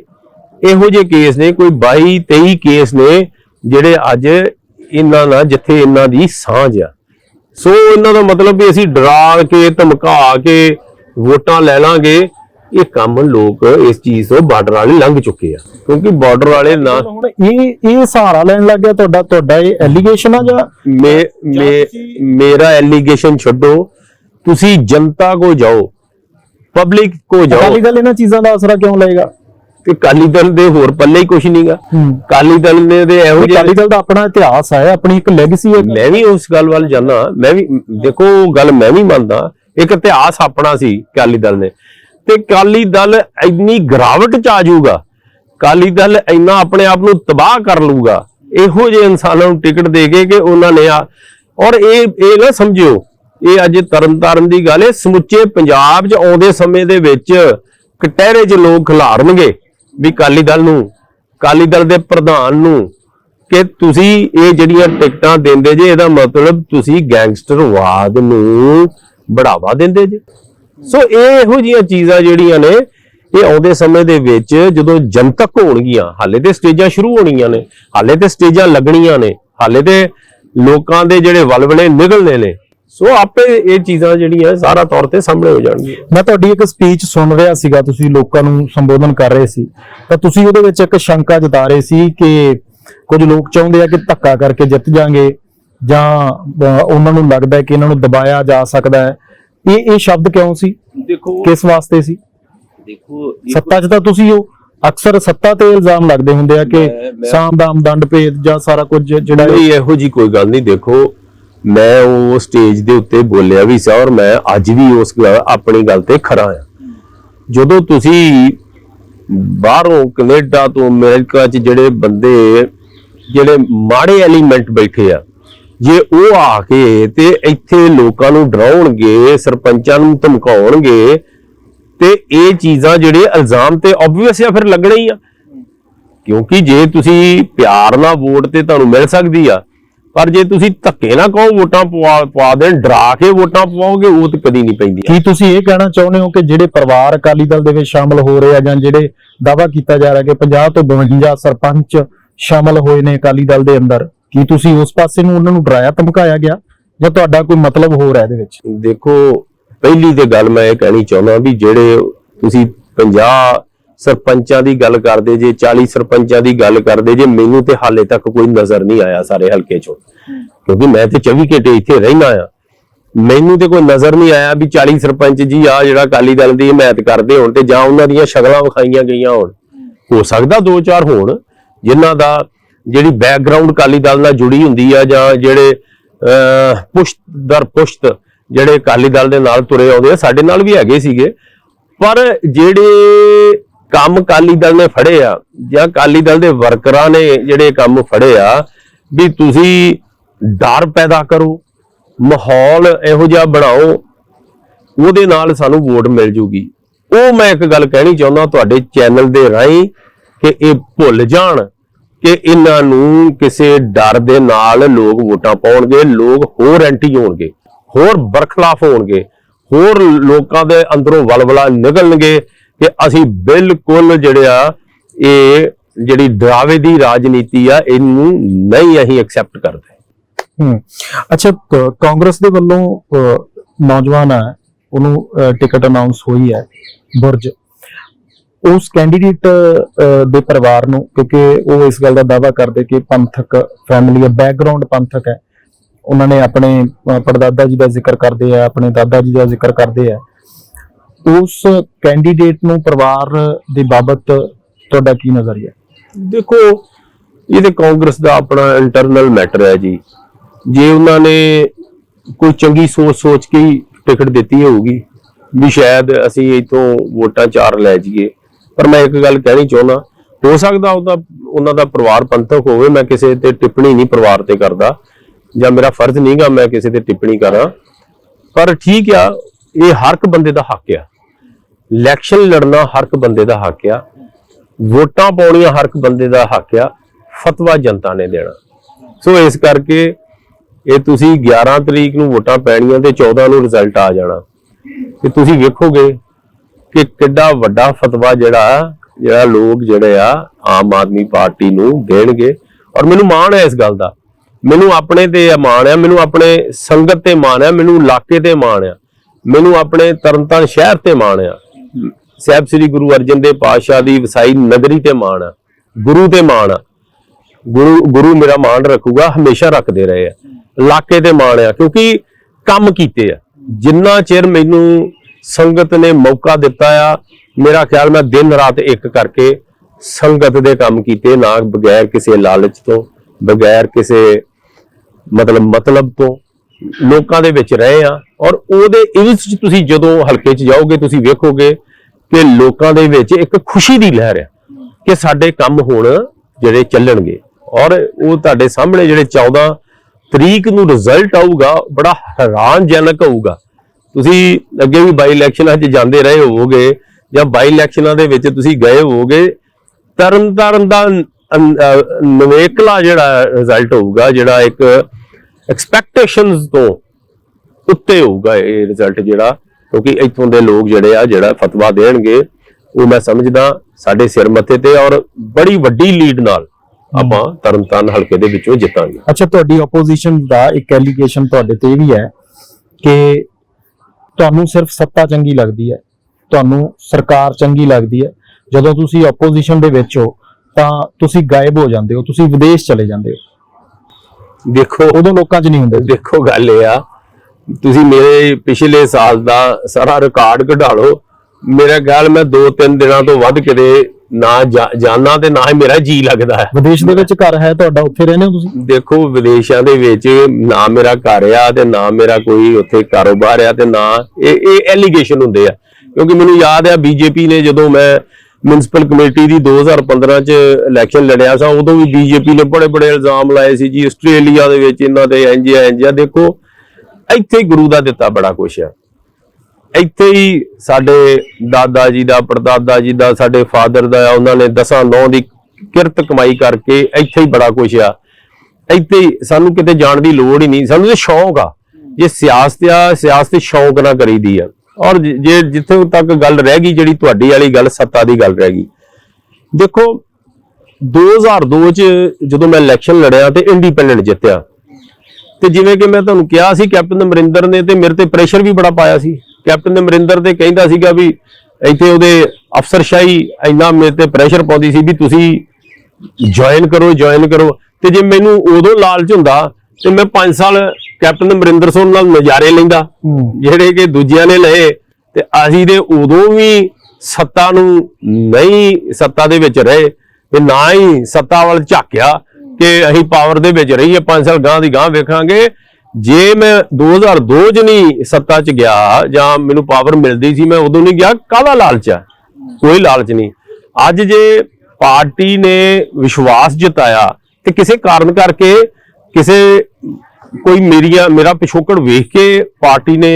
ਇਹੋ ਜਿਹੇ ਕੇਸ ਨੇ ਕੋਈ 22 23 ਕੇਸ ਨੇ ਜਿਹੜੇ ਅੱਜ ਇਹਨਾਂ ਨਾਲ ਜਿੱਥੇ ਇਹਨਾਂ ਦੀ ਸਾਂਝ ਆ। ਸੋ ਇਹਨਾਂ ਦਾ ਮਤਲਬ ਵੀ ਅਸੀਂ ਡਰਾ ਕੇ ਧਮਕਾ ਕੇ ਵੋਟਾਂ ਲੈ ਲਾਂਗੇ। ਇਹ ਕੰਮ ਲੋਕ ਇਸ ਚੀਜ਼ ਤੋਂ ਬਾਰਡਰ ਵਾਲੇ ਲੰਘ ਚੁੱਕੇ ਆ ਕਿਉਂਕਿ ਬਾਰਡਰ ਵਾਲੇ ਨਾ ਹੁਣ ਇਹ ਇਹ ਸਹਾਰਾ ਲੈਣ ਲੱਗ ਗਿਆ ਤੁਹਾਡਾ ਤੁਹਾਡਾ ਇਹ ਐਲੀਗੇਸ਼ਨ ਆ ਜਾਂ ਮੇਰਾ ਐਲੀਗੇਸ਼ਨ ਛੱਡੋ। ਤੁਸੀਂ ਜਨਤਾ ਕੋ ਜਾਓ ਪਬਲਿਕ ਕੋ ਜਾਓ। ਅਕਾਲੀ ਦਲ ਇਹਨਾਂ ਚੀਜ਼ਾਂ ਦਾ ਅਸਰ ਕਿਉਂ ਲਏਗਾ? ਕਿ ਕਾਲੀ ਦਲ ਦੇ ਹੋਰ ਪੱਲੇ ਹੀ ਕੁਝ ਨਹੀਂਗਾ। ਕਾਲੀ ਦਲ ਨੇ ਦੇ ਇਹੋ ਜਿਹੇ ਅਕਾਲੀ ਦਲ ਦਾ ਆਪਣਾ ਇਤਿਹਾਸ ਹੈ ਆਪਣੀ ਇੱਕ ਲੈਗੇਸੀ ਹੈ। ਮੈਂ ਵੀ ਉਸ ਗੱਲ ਵੱਲ ਜਾਣਾ ਮੈਂ ਵੀ ਦੇਖੋ ਗੱਲ ਮੈਂ ਵੀ ਮੰਨਦਾ। ਇੱਕ ਇਤਿਹਾਸ ਆਪਣਾ ਸੀ ਕਾਲੀ ਦਲ ਨੇ। ਤੇ ਕਾਲੀ ਦਲ ਇੰਨੀ ਗਰਾਵਟ ਚ ਆ ਜਾਊਗਾ। ਕਾਲੀ ਦਲ ਇੰਨਾ ਆਪਣੇ ਆਪ ਨੂੰ ਤਬਾਹ ਕਰ ਲੂਗਾ ਇਹੋ ਜਿਹੇ ਇਨਸਾਨਾਂ ਨੂੰ ਟਿਕਟ ਦੇ ਕੇ ਕਿ ਉਹਨਾਂ ਨੇ ਆ ਔਰ ਇਹ ਇਹ ਨਾ ਸਮਝਿਓ ਇਹ ਅੱਜ ਤਰਨਤਾਰਨ ਦੀ ਗੱਲ ਹੈ। ਸਮੁੱਚੇ ਪੰਜਾਬ 'ਚ ਆਉਂਦੇ ਸਮੇਂ ਦੇ ਵਿੱਚ ਕਟਹਿਰੇ 'ਚ ਲੋਕ ਖਿਲਾਰਨਗੇ। ਵੀ ਕਾਲੀ ਦਲ ਨੂੰ ਕਾਲੀ ਦਲ ਦੇ ਪ੍ਰਧਾਨ ਨੂੰ ਕਿ ਤੁਸੀਂ ਇਹ ਜਿਹੜੀਆਂ ਟਿਕਟਾਂ ਦਿੰਦੇ ਜੇ, ਇਹਦਾ ਮਤਲਬ ਤੁਸੀਂ ਗੈਂਗਸਟਰਵਾਦ ਨੂੰ ਬੜਾਵਾ ਦਿੰਦੇ ਜੇ। ਸੋ ਇਹ ਇਹੋ ਜਿਹੀਆਂ ਚੀਜ਼ਾਂ ਜਿਹੜੀਆਂ ਨੇ, ਇਹ ਆਉਂਦੇ ਸਮੇਂ ਦੇ ਵਿੱਚ ਜਦੋਂ ਜਨਤਕ ਹੋਣਗੀਆਂ, ਹਾਲੇ ਤੇ ਸਟੇਜਾਂ ਸ਼ੁਰੂ ਹੋਣੀਆਂ ਨੇ, ਹਾਲੇ ਤੇ ਸਟੇਜਾਂ ਲੱਗਣੀਆਂ ਨੇ, ਹਾਲੇ ਤੇ ਲੋਕਾਂ ਦੇ ਜਿਹੜੇ ਵਲਵਲੇ ਨਿਕਲਣੇ ਨੇ ਸੋ ਆਪੇ ਇਹ ਚੀਜ਼ਾਂ ਜਿਹੜੀਆਂ ਸਾਰਾ ਤੌਰ ਤੇ ਸਾਹਮਣੇ ਹੋ ਜਾਣਗੀਆਂ। ਮੈਂ ਤੁਹਾਡੀ ਇੱਕ ਸਪੀਚ ਸੁਣ ਰਿਹਾ ਸੀਗਾ ਤੁਸੀਂ ਲੋਕਾਂ ਨੂੰ ਸੰਬੋਧਨ ਕਰ ਰਹੇ ਸੀ। ਤਾਂ ਤੁਸੀਂ ਉਹਦੇ ਵਿੱਚ ਇੱਕ ਸ਼ੰਕਾ ਜਤਾ ਰਹੇ ਸੀ ਕਿ ਕੁਝ ਲੋਕ ਚਾਹੁੰਦੇ ਆ ਕਿ ਧੱਕਾ ਕਰਕੇ ਜਿੱਤ ਜਾਾਂਗੇ ਜਾਂ ਉਹਨਾਂ ਨੂੰ ਲੱਗਦਾ ਹੈ ਕਿ ਇਹਨਾਂ ਨੂੰ ਦਬਾਇਆ ਜਾ ਸਕਦਾ ਹੈ। ਇਹ ਇਹ ਸ਼ਬਦ ਕਿਉਂ ਸੀ? ਦੇਖੋ ਕਿਸ ਵਾਸਤੇ ਸੀ? ਦੇਖੋ ਸੱਤਾ 'ਚ ਤਾਂ ਤੁਸੀਂ ਹੋ। ਅਕਸਰ ਸੱਤਾ ਤੇ ਇਲਜ਼ਾਮ ਲੱਗਦੇ ਹੁੰਦੇ ਆ ਕਿ ਮੈਂ- ਮੈਂ- ਸਾਮਦਾਮ ਦੰਡ ਭੇਦ ਜਾਂ ਸਾਰਾ ਕੁਝ ਜਿਹੜਾ ਇਹੋ ਜੀ ਕੋਈ ਗੱਲ ਨਹੀਂ। ਦੇਖੋ ਮੈਂ ਉਹ ਸਟੇਜ ਦੇ ਉੱਤੇ ਬੋਲਿਆ ਵੀ ਸੀ ਔਰ ਮੈਂ ਅੱਜ ਵੀ ਉਸ ਆਪਣੀ ਗੱਲ ਤੇ ਖਰਾ ਆ ਜਦੋਂ ਤੁਸੀਂ ਬਾਹਰੋਂ ਕੈਨੇਡਾ ਤੋਂ ਅਮਰੀਕਾ 'ਚ ਜਿਹੜੇ ਬੰਦੇ, ਜਿਹੜੇ ਮਾੜੇ ਐਲੀਮੈਂਟ ਬੈਠੇ ਆ, ਜੇ ਉਹ ਆ ਕੇ ਤੇ ਇੱਥੇ ਲੋਕਾਂ ਨੂੰ ਡਰਾਉਣਗੇ, ਸਰਪੰਚਾਂ ਨੂੰ ਧਮਕਾਉਣਗੇ, ਤੇ ਇਹ ਚੀਜ਼ਾਂ ਜਿਹੜੇ ਇਲਜ਼ਾਮ ਤੇ ਆਬਵੀਅਸ ਆ, ਫਿਰ ਲੱਗਣਾ ਹੀ ਆ। ਕਿਉਂਕਿ ਜੇ ਤੁਸੀਂ ਪਿਆਰ ਨਾਲ ਵੋਟ ਤੇ ਤੁਹਾਨੂੰ ਮਿਲ ਸਕਦੀ ਆ ਪਰ ਜੇ ਤੁਸੀਂ ਧੱਕੇ ਨਾਲ ਕਹੋ ਵੋਟਾਂ ਪਵਾ ਪਵਾ ਦੇਣ ਡਰਾ ਕੇ ਵੋਟਾਂ ਪਵਾਓਗੇ ਉਹ ਤੇ ਕਦੀ ਨਹੀਂ ਪੈਂਦੀਆਂ ਕੀ ਤੁਸੀਂ ਇਹ ਕਹਿਣਾ ਚਾਹੁੰਦੇ ਹੋ ਕਿ ਜਿਹੜੇ ਪਰਿਵਾਰ ਅਕਾਲੀ ਦਲ ਦੇ ਵਿੱਚ ਸ਼ਾਮਲ ਹੋ ਰਹੇ ਆ ਜਾਂ ਜਿਹੜੇ ਦਾਵਾ ਕੀਤਾ ਜਾ ਰਿਹਾ ਕਿ 50 ਤੋਂ 52 ਸਰਪੰਚ ਸ਼ਾਮਲ ਹੋਏ ਨੇ ਅਕਾਲੀ ਦਲ ਦੇ ਅੰਦਰ ਕੀ ਤੁਸੀਂ ਉਸ ਪਾਸੇ ਨੂੰ ਉਹਨਾਂ ਨੂੰ ਡਰਾਇਆ ਧਮਕਾਇਆ ਗਿਆ? ਜਾਂ ਤੁਹਾਡਾ ਕੋਈ ਮਤਲਬ ਹੋਰ ਹੈ ਇਹਦੇ ਵਿੱਚ? ਦੇਖੋ ਪਹਿਲੀ ਤੇ ਗੱਲ ਮੈਂ ਇਹ ਕਹਿਣੀ ਚਾਹੁੰਦਾ ਵੀ ਜਿਹੜੇ ਤੁਸੀਂ 50 ਸਰਪੰਚਾਂ ਦੀ ਗੱਲ ਕਰਦੇ ਜੇ 40 ਸਰਪੰਚਾਂ ਦੀ ਗੱਲ ਕਰਦੇ ਜੇ ਮੈਨੂੰ ਤੇ ਹਾਲੇ ਤੱਕ ਕੋਈ ਨਜ਼ਰ ਨਹੀਂ ਆਇਆ ਸਾਰੇ ਹਲਕੇ ਚੋਂ। ਕਿਉਂਕਿ ਮੈਂ ਤੇ 24 ਘੰਟੇ ਇੱਥੇ ਰਹਿਣਾ ਆ। ਮੈਨੂੰ ਤੇ ਕੋਈ ਨਜ਼ਰ ਨਹੀਂ ਆਇਆ ਵੀ 40 ਸਰਪੰਚ ਜੀ ਆ ਜਿਹੜਾ ਅਕਾਲੀ ਦਲ ਦੀ ਹਮਾਇਤ ਕਰਦੇ ਹੋਣ ਤੇ ਜਾਂ ਉਹਨਾਂ ਦੀਆਂ ਸ਼ਕਲਾਂ ਵਿਖਾਈਆਂ ਗਈਆਂ ਹੋਣ। ਹੋ ਸਕਦਾ ਦੋ ਚਾਰ ਹੋਣ ਜਿਨ੍ਹਾਂ ਦਾ ਜਿਹੜੀ ਬੈਕਗ੍ਰਾਉਂਡ ਅਕਾਲੀ ਦਲ ਨਾਲ ਜੁੜੀ ਹੁੰਦੀ ਆ ਜਾਂ ਜਿਹੜੇ ਅਹ, ਪੁਸ਼ਤ ਦਰ ਪੁਸ਼ਤ ਜਿਹੜੇ ਅਕਾਲੀ ਦਲ ਦੇ ਨਾਲ ਤੁਰੇ ਆਉਂਦੇ ਆ ਸਾਡੇ ਨਾਲ ਵੀ ਹੈਗੇ ਸੀਗੇ। ਪਰ ਜਿਹੜੇ ਕੰਮ ਅਕਾਲੀ ਦਲ ਨੇ ਫੜੇ ਆ, ਜਾਂ ਅਕਾਲੀ ਦਲ ਦੇ ਵਰਕਰਾਂ ਨੇ ਜਿਹੜੇ ਕੰਮ ਫੜੇ ਆ, ਵੀ ਤੁਸੀਂ ਡਰ ਪੈਦਾ ਕਰੋ, ਮਾਹੌਲ ਇਹੋ ਜਿਹਾ ਬਣਾਓ, ਉਹਦੇ ਨਾਲ ਸਾਨੂੰ ਵੋਟ ਮਿਲ ਜੂਗੀ। ਉਹ ਮੈਂ ਇੱਕ ਗੱਲ ਕਹਿਣੀ ਚਾਹੁੰਦਾ ਤੁਹਾਡੇ ਚੈਨਲ ਦੇ ਰਾਹੀਂ ਕਿ ਇਹ ਭੁੱਲ ਜਾਣ ਕਿ ਇਹਨਾਂ ਨੂੰ ਕਿਸੇ ਡਰ ਦੇ ਨਾਲ ਲੋਕ ਵੋਟਾਂ ਪਾਉਣਗੇ, ਲੋਕ ਹੋਰ ਐਂਟੀ ਹੋਣਗੇ, ਹੋਰ ਬਰਖਲਾਫ ਹੋਣਗੇ, ਹੋਰ ਲੋਕਾਂ ਦੇ ਅੰਦਰੋਂ ਵਲਵਲਾ ਨਿਕਲਣਗੇ ਕਿ ਅਸੀਂ ਬਿਲਕੁਲ ਜਿਹੜੇ ਆ ਇਹ ਜਿਹੜੀ ਡਰਾਵੇ ਦੀ ਰਾਜਨੀਤੀ ਆ ਇਹਨੂੰ ਨਹੀਂ ਅਸੀਂ ਐਕਸੈਪਟ ਕਰਦੇ। ਹੂੰ। ਅੱਛਾ ਕਾਂਗਰਸ ਦੇ ਵੱਲੋਂ ਨੌਜਵਾਨ ਆ ਉਹਨੂੰ ਟਿਕਟ ਅਨਾਉਂਸ ਹੋਈ ਹੈ ਬੁਰਜ। ਉਸ ਕੈਂਡੀਡੇਟ ਦੇ ਪਰਿਵਾਰ ਨੂੰ ਕਿਉਂਕਿ ਉਹ ਇਸ ਗੱਲ ਦਾ ਦਾਅਵਾ ਕਰਦੇ ਕਿ ਪੰਥਕ ਫੈਮਿਲੀ ਹੈ ਬੈਕਗ੍ਰਾਉਂਡ ਪੰਥਕ ਹੈ। ਉਹਨਾਂ ਨੇ ਆਪਣੇ ਅ, ਪੜਦਾਦਾ ਜੀ ਦਾ ਜ਼ਿਕਰ ਕਰਦੇ ਆ ਆਪਣੇ ਦਾਦਾ ਜੀ ਦਾ ਜ਼ਿਕਰ ਕਰਦੇ ਆ। ਉਸ ਕੈਂਡੀਡੇਟ ਨੂੰ ਪਰਿਵਾਰ ਦੇ ਬਾਬਤ ਤੁਹਾਡਾ ਕੀ ਨਜ਼ਰੀਆ ਦੇਖੋ, ਇਹ ਤੇ ਕਾਂਗਰਸ ਦਾ ਆਪਣਾ ਇੰਟਰਨਲ ਮੈਟਰ ਹੈ ਜੀ। ਜੇ ਉਹਨਾਂ ਨੇ ਕੋਈ ਚੰਗੀ ਸੋਚ ਸੋਚ ਕੇ ਹੀ ਟਿਕਟ ਦਿੱਤੀ ਹੋਊਗੀ, ਵੀ ਸ਼ਾਇਦ ਅਸੀਂ ਇਥੋਂ ਵੋਟਾਂ ਚਾਰ ਲੈ ਜਾਈਏ। ਪਰ ਮੈਂ ਇੱਕ ਗੱਲ ਕਹਿਣੀ ਚਾਹੁੰਦਾ, ਹੋ ਸਕਦਾ ਉਹਦਾ ਉਹਨਾਂ ਦਾ ਪਰਿਵਾਰ ਪੰਥਕ ਹੋਵੇ, ਮੈਂ ਕਿਸੇ ਤੇ ਟਿੱਪਣੀ ਨਹੀਂ ਪਰਿਵਾਰ ਤੇ ਕਰਦਾ, ਜਾਂ ਮੇਰਾ ਫਰਜ਼ ਨਹੀਂਗਾ ਮੈਂ ਕਿਸੇ ਤੇ ਟਿੱਪਣੀ ਕਰਾਂ। ਪਰ ਠੀਕ ਆ ਇਹ ਹਰ ਇੱਕ ਬੰਦੇ ਦਾ ਹੱਕ ਆ। ਇਲੈਕਸ਼ਨ ਲੜਨਾ ਹਰ ਇੱਕ ਬੰਦੇ ਦਾ ਹੱਕ ਆ। ਵੋਟਾਂ ਪਾਉਣੀਆਂ ਹਰ ਇੱਕ ਬੰਦੇ ਦਾ ਹੱਕ ਆ। ਫਤਵਾ ਜਨਤਾ ਨੇ ਦੇਣਾ। ਸੋ ਇਸ ਕਰਕੇ ਇਹ ਤੁਸੀਂ 11 ਤਰੀਕ ਨੂੰ ਵੋਟਾਂ ਪੈਣੀਆਂ ਤੇ 14 ਨੂੰ ਰਿਜ਼ਲਟ ਆ ਜਾਣਾ। ਤੇ ਤੁਸੀਂ ਵੇਖੋਗੇ ਕਿ ਕਿੱਡਾ ਵੱਡਾ ਫਤਵਾ ਜਿਹੜਾ ਜਿਹੜਾ ਲੋਕ ਜਿਹੜੇ ਆ, ਆਮ ਆਦਮੀ ਪਾਰਟੀ ਨੂੰ ਦੇਣਗੇ। ਔਰ ਮੈਨੂੰ ਮਾਣ ਹੈ ਇਸ ਗੱਲ ਦਾ। ਮੈਨੂੰ ਆਪਣੇ ਤੇ ਮਾਣ ਹੈ ਮੈਨੂੰ ਆਪਣੇ ਸੰਗਤ ਤੇ ਮਾਣ ਹੈ ਮੈਨੂੰ ਇਲਾਕੇ ਤੇ ਮਾਣ ਹੈ ਮੈਨੂੰ ਆਪਣੇ ਤਰਨਤਾਰਨ ਸ਼ਹਿਰ ਤੇ ਮਾਣ ਆ। ਸਾਹਿਬ ਸ੍ਰੀ ਗੁਰੂ ਅਰਜਨ ਦੇਵ ਪਾਤਸ਼ਾਹ ਦੀ ਵਸਾਈ ਨਗਰੀ ਤੇ ਮਾਣ ਆ। ਗੁਰੂ ਤੇ ਮਾਣ ਆ। ਗੁਰੂ ਗੁਰੂ ਮੇਰਾ ਮਾਣ ਰੱਖੂਗਾ, ਹਮੇਸ਼ਾ ਰੱਖਦੇ ਰਹੇ ਆ। ਇਲਾਕੇ ਤੇ ਮਾਣ ਆ, ਕਿਉਂਕਿ ਕੰਮ ਕੀਤੇ ਆ। ਜਿੰਨਾ ਚਿਰ ਮੈਨੂੰ ਸੰਗਤ ਨੇ ਮੌਕਾ ਦਿੱਤਾ ਆ, ਮੇਰਾ ਖਿਆਲ ਮੈਂ ਦਿਨ ਰਾਤ ਇੱਕ ਕਰਕੇ ਸੰਗਤ ਦੇ ਕੰਮ ਕੀਤੇ, ਨਾ ਬਗੈਰ ਕਿਸੇ ਲਾਲਚ ਤੋਂ, ਬਗੈਰ ਕਿਸੇ ਮਤਲਬ ਮਤਲਬ ਤੋਂ। ਲੋਕਾਂ ਦੇ ਵਿੱਚ ਰਹੇ ਆ ਔਰ ਉਹਦੇ ਇਸ ਚ ਤੁਸੀਂ ਜਦੋਂ ਹਲਕੇ 'ਚ ਜਾਓਗੇ, ਤੁਸੀਂ ਵੇਖੋਗੇ ਕਿ ਲੋਕਾਂ ਦੇ ਵਿੱਚ ਇੱਕ ਖੁਸ਼ੀ ਦੀ ਲਹਿਰ ਹੈ ਕਿ ਸਾਡੇ ਕੰਮ ਹੁਣ ਜਿਹੜੇ ਚੱਲਣਗੇ ਔਰ ਉਹ ਤੁਹਾਡੇ ਸਾਹਮਣੇ ਜਿਹੜੇ 14 ਤਰੀਕ ਨੂੰ ਰਿਜ਼ਲਟ ਆਊਗਾ, ਬੜਾ ਹੈਰਾਨਜਨਕ ਹੋਊਗਾ ਤੁਸੀਂ ਅੱਗੇ ਵੀ ਬਾਈ ਇਲੈਕਸ਼ਨਾਂ 'ਚ ਜਾਂਦੇ ਰਹੇ ਹੋਵੋਗੇ ਜਾਂ ਬਾਈ ਇਲੈਕਸ਼ਨਾਂ ਦੇ ਵਿੱਚ ਤੁਸੀਂ ਗਏ ਹੋਵੋਗੇ ਤਰਨ ਤਾਰਨ ਦਾ ਨਵੇਕਲਾ ਜਿਹੜਾ ਰਿਜ਼ਲਟ ਹੋਊਗਾ, ਜਿਹੜਾ ਇੱਕ ਐਕਸਪੈਕਟੇਸ਼ਨਸ ਤੋਂ ਉੱਤੇ ਹੋਊਗਾ ਇਹ ਰਿਜ਼ਲਟ ਜਿਹੜਾ ਕਿਉਂਕਿ ਇੱਥੋਂ ਦੇ ਲੋਕ ਜਿਹੜੇ ਆ ਜਿਹੜਾ ਫਤਵਾ ਦੇਣਗੇ ਉਹ ਮੈਂ ਸਮਝਦਾ ਸਾਡੇ ਸਿਰ ਮੱਥੇ ਤੇ ਔਰ ਬੜੀ ਵੱਡੀ ਲੀਡ ਨਾਲ ਆਪਾਂ ਤਰਨਤਾਰਨ ਹਲਕੇ ਦੇ ਵਿੱਚੋਂ ਜਿੱਤਾਂਗੇ। ਅੱਛਾ ਤੁਹਾਡੀ ਆਪੋਜੀਸ਼ਨ ਦਾ ਇੱਕ ਐਲੀਗੇਸ਼ਨ ਤੁਹਾਡੇ ਤੇ ਵੀ ਹੈ ਕਿ ਤੁਹਾਨੂੰ ਸਿਰਫ ਸੱਤਾ ਚੰਗੀ ਲੱਗਦੀ ਹੈ ਤੁਹਾਨੂੰ ਸਰਕਾਰ ਚੰਗੀ ਲੱਗਦੀ ਹੈ। ਜਦੋਂ ਤੁਸੀਂ ਆਪੋਜੀਸ਼ਨ ਦੇ ਵਿੱਚ ਹੋ ਤਾਂ ਤੁਸੀਂ ਗਾਇਬ ਹੋ ਜਾਂਦੇ ਹੋ ਤੁਸੀਂ ਵਿਦੇਸ਼ ਚਲੇ ਜਾਂਦੇ ਹੋ। ਦੇਖੋ। ਉਦੋਂ ਲੋਕਾਂ 'ਚ ਨਹੀਂ ਹੁੰਦੇ ਦੇਖੋ ਗੱਲ ਇਹ ਆ ਤੁਸੀਂ ਮੇਰੇ ਪਿਛਲੇ ਸਾਲ ਦਾ ਸਾਰਾ ਰਿਕਾਰਡ ਕਢਾ ਲਓ। ਮੇਰਾ ਖਿਆਲ ਮੈਂ 2-3 ਦਿਨਾਂ ਤੋਂ ਵੱਧ ਕਿਤੇ ਨਾ ਜਾਣਾ ਤੇ ਨਾ ਹੀ ਮੇਰਾ ਜੀ ਲੱਗਦਾ ਹੈ। ਵਿਦੇਸ਼ ਦੇ ਵਿੱਚ ਘਰ ਹੈ ਤੁਹਾਡਾ ਉੱਥੇ ਰਹਿੰਦੇ ਹੋ ਤੁਸੀਂ? ਦੇਖੋ ਵਿਦੇਸ਼ਾਂ ਦੇ ਵਿੱਚ ਨਾ ਮੇਰਾ ਘਰ ਆ ਤੇ ਨਾ ਮੇਰਾ ਕੋਈ ਉੱਥੇ ਕਾਰੋਬਾਰ ਆ ਤੇ ਨਾ ਇਹ ਇਹ ਐਲੀਗੇਸ਼ਨ ਹੁੰਦੇ ਆ। ਕਿਉਂਕਿ ਮੈਨੂੰ ਯਾਦ ਆ ਬੀਜੇਪੀ ਨੇ ਜਦੋਂ ਮੈਂ ਮਿਊਨਿਸਪਲ ਕਮੇਟੀ ਦੀ 2015 ਚ ਇਲੈਕਸ਼ਨ ਲੜਿਆ ਸਾਂ, ਉਦੋਂ ਵੀ ਬੀਜੇਪੀ ਨੇ ਬੜੇ ਬੜੇ ਇਲਜ਼ਾਮ ਲਾਏ ਸੀ ਜੀ, ਆਸਟ੍ਰੇਲੀਆ ਦੇ ਵਿੱਚ ਇਹਨਾਂ ਦੇ ਇੰਜ ਆ ਇੰਜ ਆ। ਦੇਖੋ, ਇੱਥੇ ਗੁਰੂ ਦਾ ਦਿੱਤਾ ਬੜਾ ਕੁਛ ਆ। ਇੱਥੇ ਹੀ ਸਾਡੇ ਦਾਦਾ ਜੀ ਦਾ, ਪੜਦਾਦਾ ਜੀ ਦਾ, ਸਾਡੇ ਫਾਦਰ ਦਾ, ਉਹਨਾਂ ਨੇ ਦਸਾਂ ਨੌ ਦੀ ਕਿਰਤ ਕਮਾਈ ਕਰਕੇ ਇੱਥੇ ਹੀ ਬੜਾ ਕੁਛ ਆ। ਇੱਥੇ ਹੀ ਸਾਨੂੰ ਕਿਤੇ ਜਾਣ ਦੀ ਲੋੜ ਹੀ ਨਹੀਂ, ਸਾਨੂੰ ਤੇ ਸ਼ੌਂਕ ਆ। ਜੇ ਸਿਆਸਤ ਆ, ਸਿਆਸਤ ਸ਼ੌਂਕ ਨਾਲ ਕਰੀਦੀ ਆ। ਔਰ ਜੇ ਜੇ ਜਿੱਥੇ ਤੱਕ ਗੱਲ ਰਹਿ ਗਈ ਜਿਹੜੀ ਤੁਹਾਡੀ ਵਾਲੀ ਗੱਲ, ਸੱਤਾ ਦੀ ਗੱਲ ਰਹਿ ਗਈ। ਦੇਖੋ 2002 ਚ ਜਦੋਂ ਮੈਂ ਇਲੈਕਸ਼ਨ ਲੜਿਆ ਤੇ ਇੰਡੀਪੈਂਡੈਂਟ ਜਿੱਤਿਆ। ਤੇ ਜਿਵੇਂ ਕਿ ਮੈਂ ਤੁਹਾਨੂੰ ਕਿਹਾ ਸੀ, ਕੈਪਟਨ ਅਮਰਿੰਦਰ ਨੇ ਤੇ ਮੇਰੇ ਤੇ ਪ੍ਰੈਸ਼ਰ ਵੀ ਬੜਾ ਪਾਇਆ ਸੀ। ਕੈਪਟਨ ਅਮਰਿੰਦਰ ਤੇ ਕਹਿੰਦਾ ਸੀਗਾ ਵੀ ਇੱਥੇ ਉਹਦੇ ਅਫਸਰਸ਼ਾਹੀ ਇੰਨਾ ਮੇਰੇ ਤੇ ਪ੍ਰੈਸ਼ਰ ਪਾਉਂਦੀ ਸੀ ਵੀ ਤੁਸੀਂ ਜੁਆਇਨ ਕਰੋ ਜੁਆਇਨ ਕਰੋ। ਤੇ ਜੇ ਮੈਨੂੰ ਉਦੋਂ ਲਾਲਚ ਹੁੰਦਾ ਤੇ ਮੈਂ 5 ਸਾਲ ਕੈਪਟਨ ਅਮਰਿੰਦਰ ਸਿੰਘ ਨਾਲ ਨਜ਼ਾਰੇ ਲੈਂਦਾ ਹੂੰ। ਜਿਹੜੇ ਕਿ ਦੂਜਿਆਂ ਨੇ ਲਏ ਤੇ ਅਸੀਂ ਦੇ ਉਦੋਂ ਵੀ ਸੱਤਾ ਨੂੰ ਨਹੀਂ ਸੱਤਾ ਦੇ ਵਿੱਚ ਰਹੇ ਤੇ ਨਾ ਹੀ ਸੱਤਾ ਵੱਲ ਝਾਕਿਆ ਕਿ ਅਸੀਂ ਪਾਵਰ ਦੇ ਵਿੱਚ ਰਹੀਏ 5 ਸਾਲ ਗਾਂ ਦੀ ਗਾਂ ਵੇਖਾਂਗੇ। ਜੇ ਮੈਂ 2002 ਚ ਨਹੀਂ ਸੱਤਾ ਚ ਗਿਆ ਜਾਂ ਮੈਨੂੰ ਪਾਵਰ ਮਿਲਦੀ ਸੀ ਮੈਂ ਉਦੋਂ ਨਹੀਂ ਗਿਆ ਕਾਹਦਾ ਲਾਲਚ ਆ? ਕੋਈ ਲਾਲਚ ਨਹੀਂ। ਅੱਜ ਜੇ ਪਾਰਟੀ ਨੇ ਵਿਸ਼ਵਾਸ ਜਤਾਇਆ ਤੇ ਕਿਸੇ ਕਾਰਨ ਕਰਕੇ ਕਿਸੇ ਕੋਈ ਮੇਰੀਆਂ, ਮੇਰਾ ਪਿਛੋਕੜ ਵੇਖ ਕੇ ਪਾਰਟੀ ਨੇ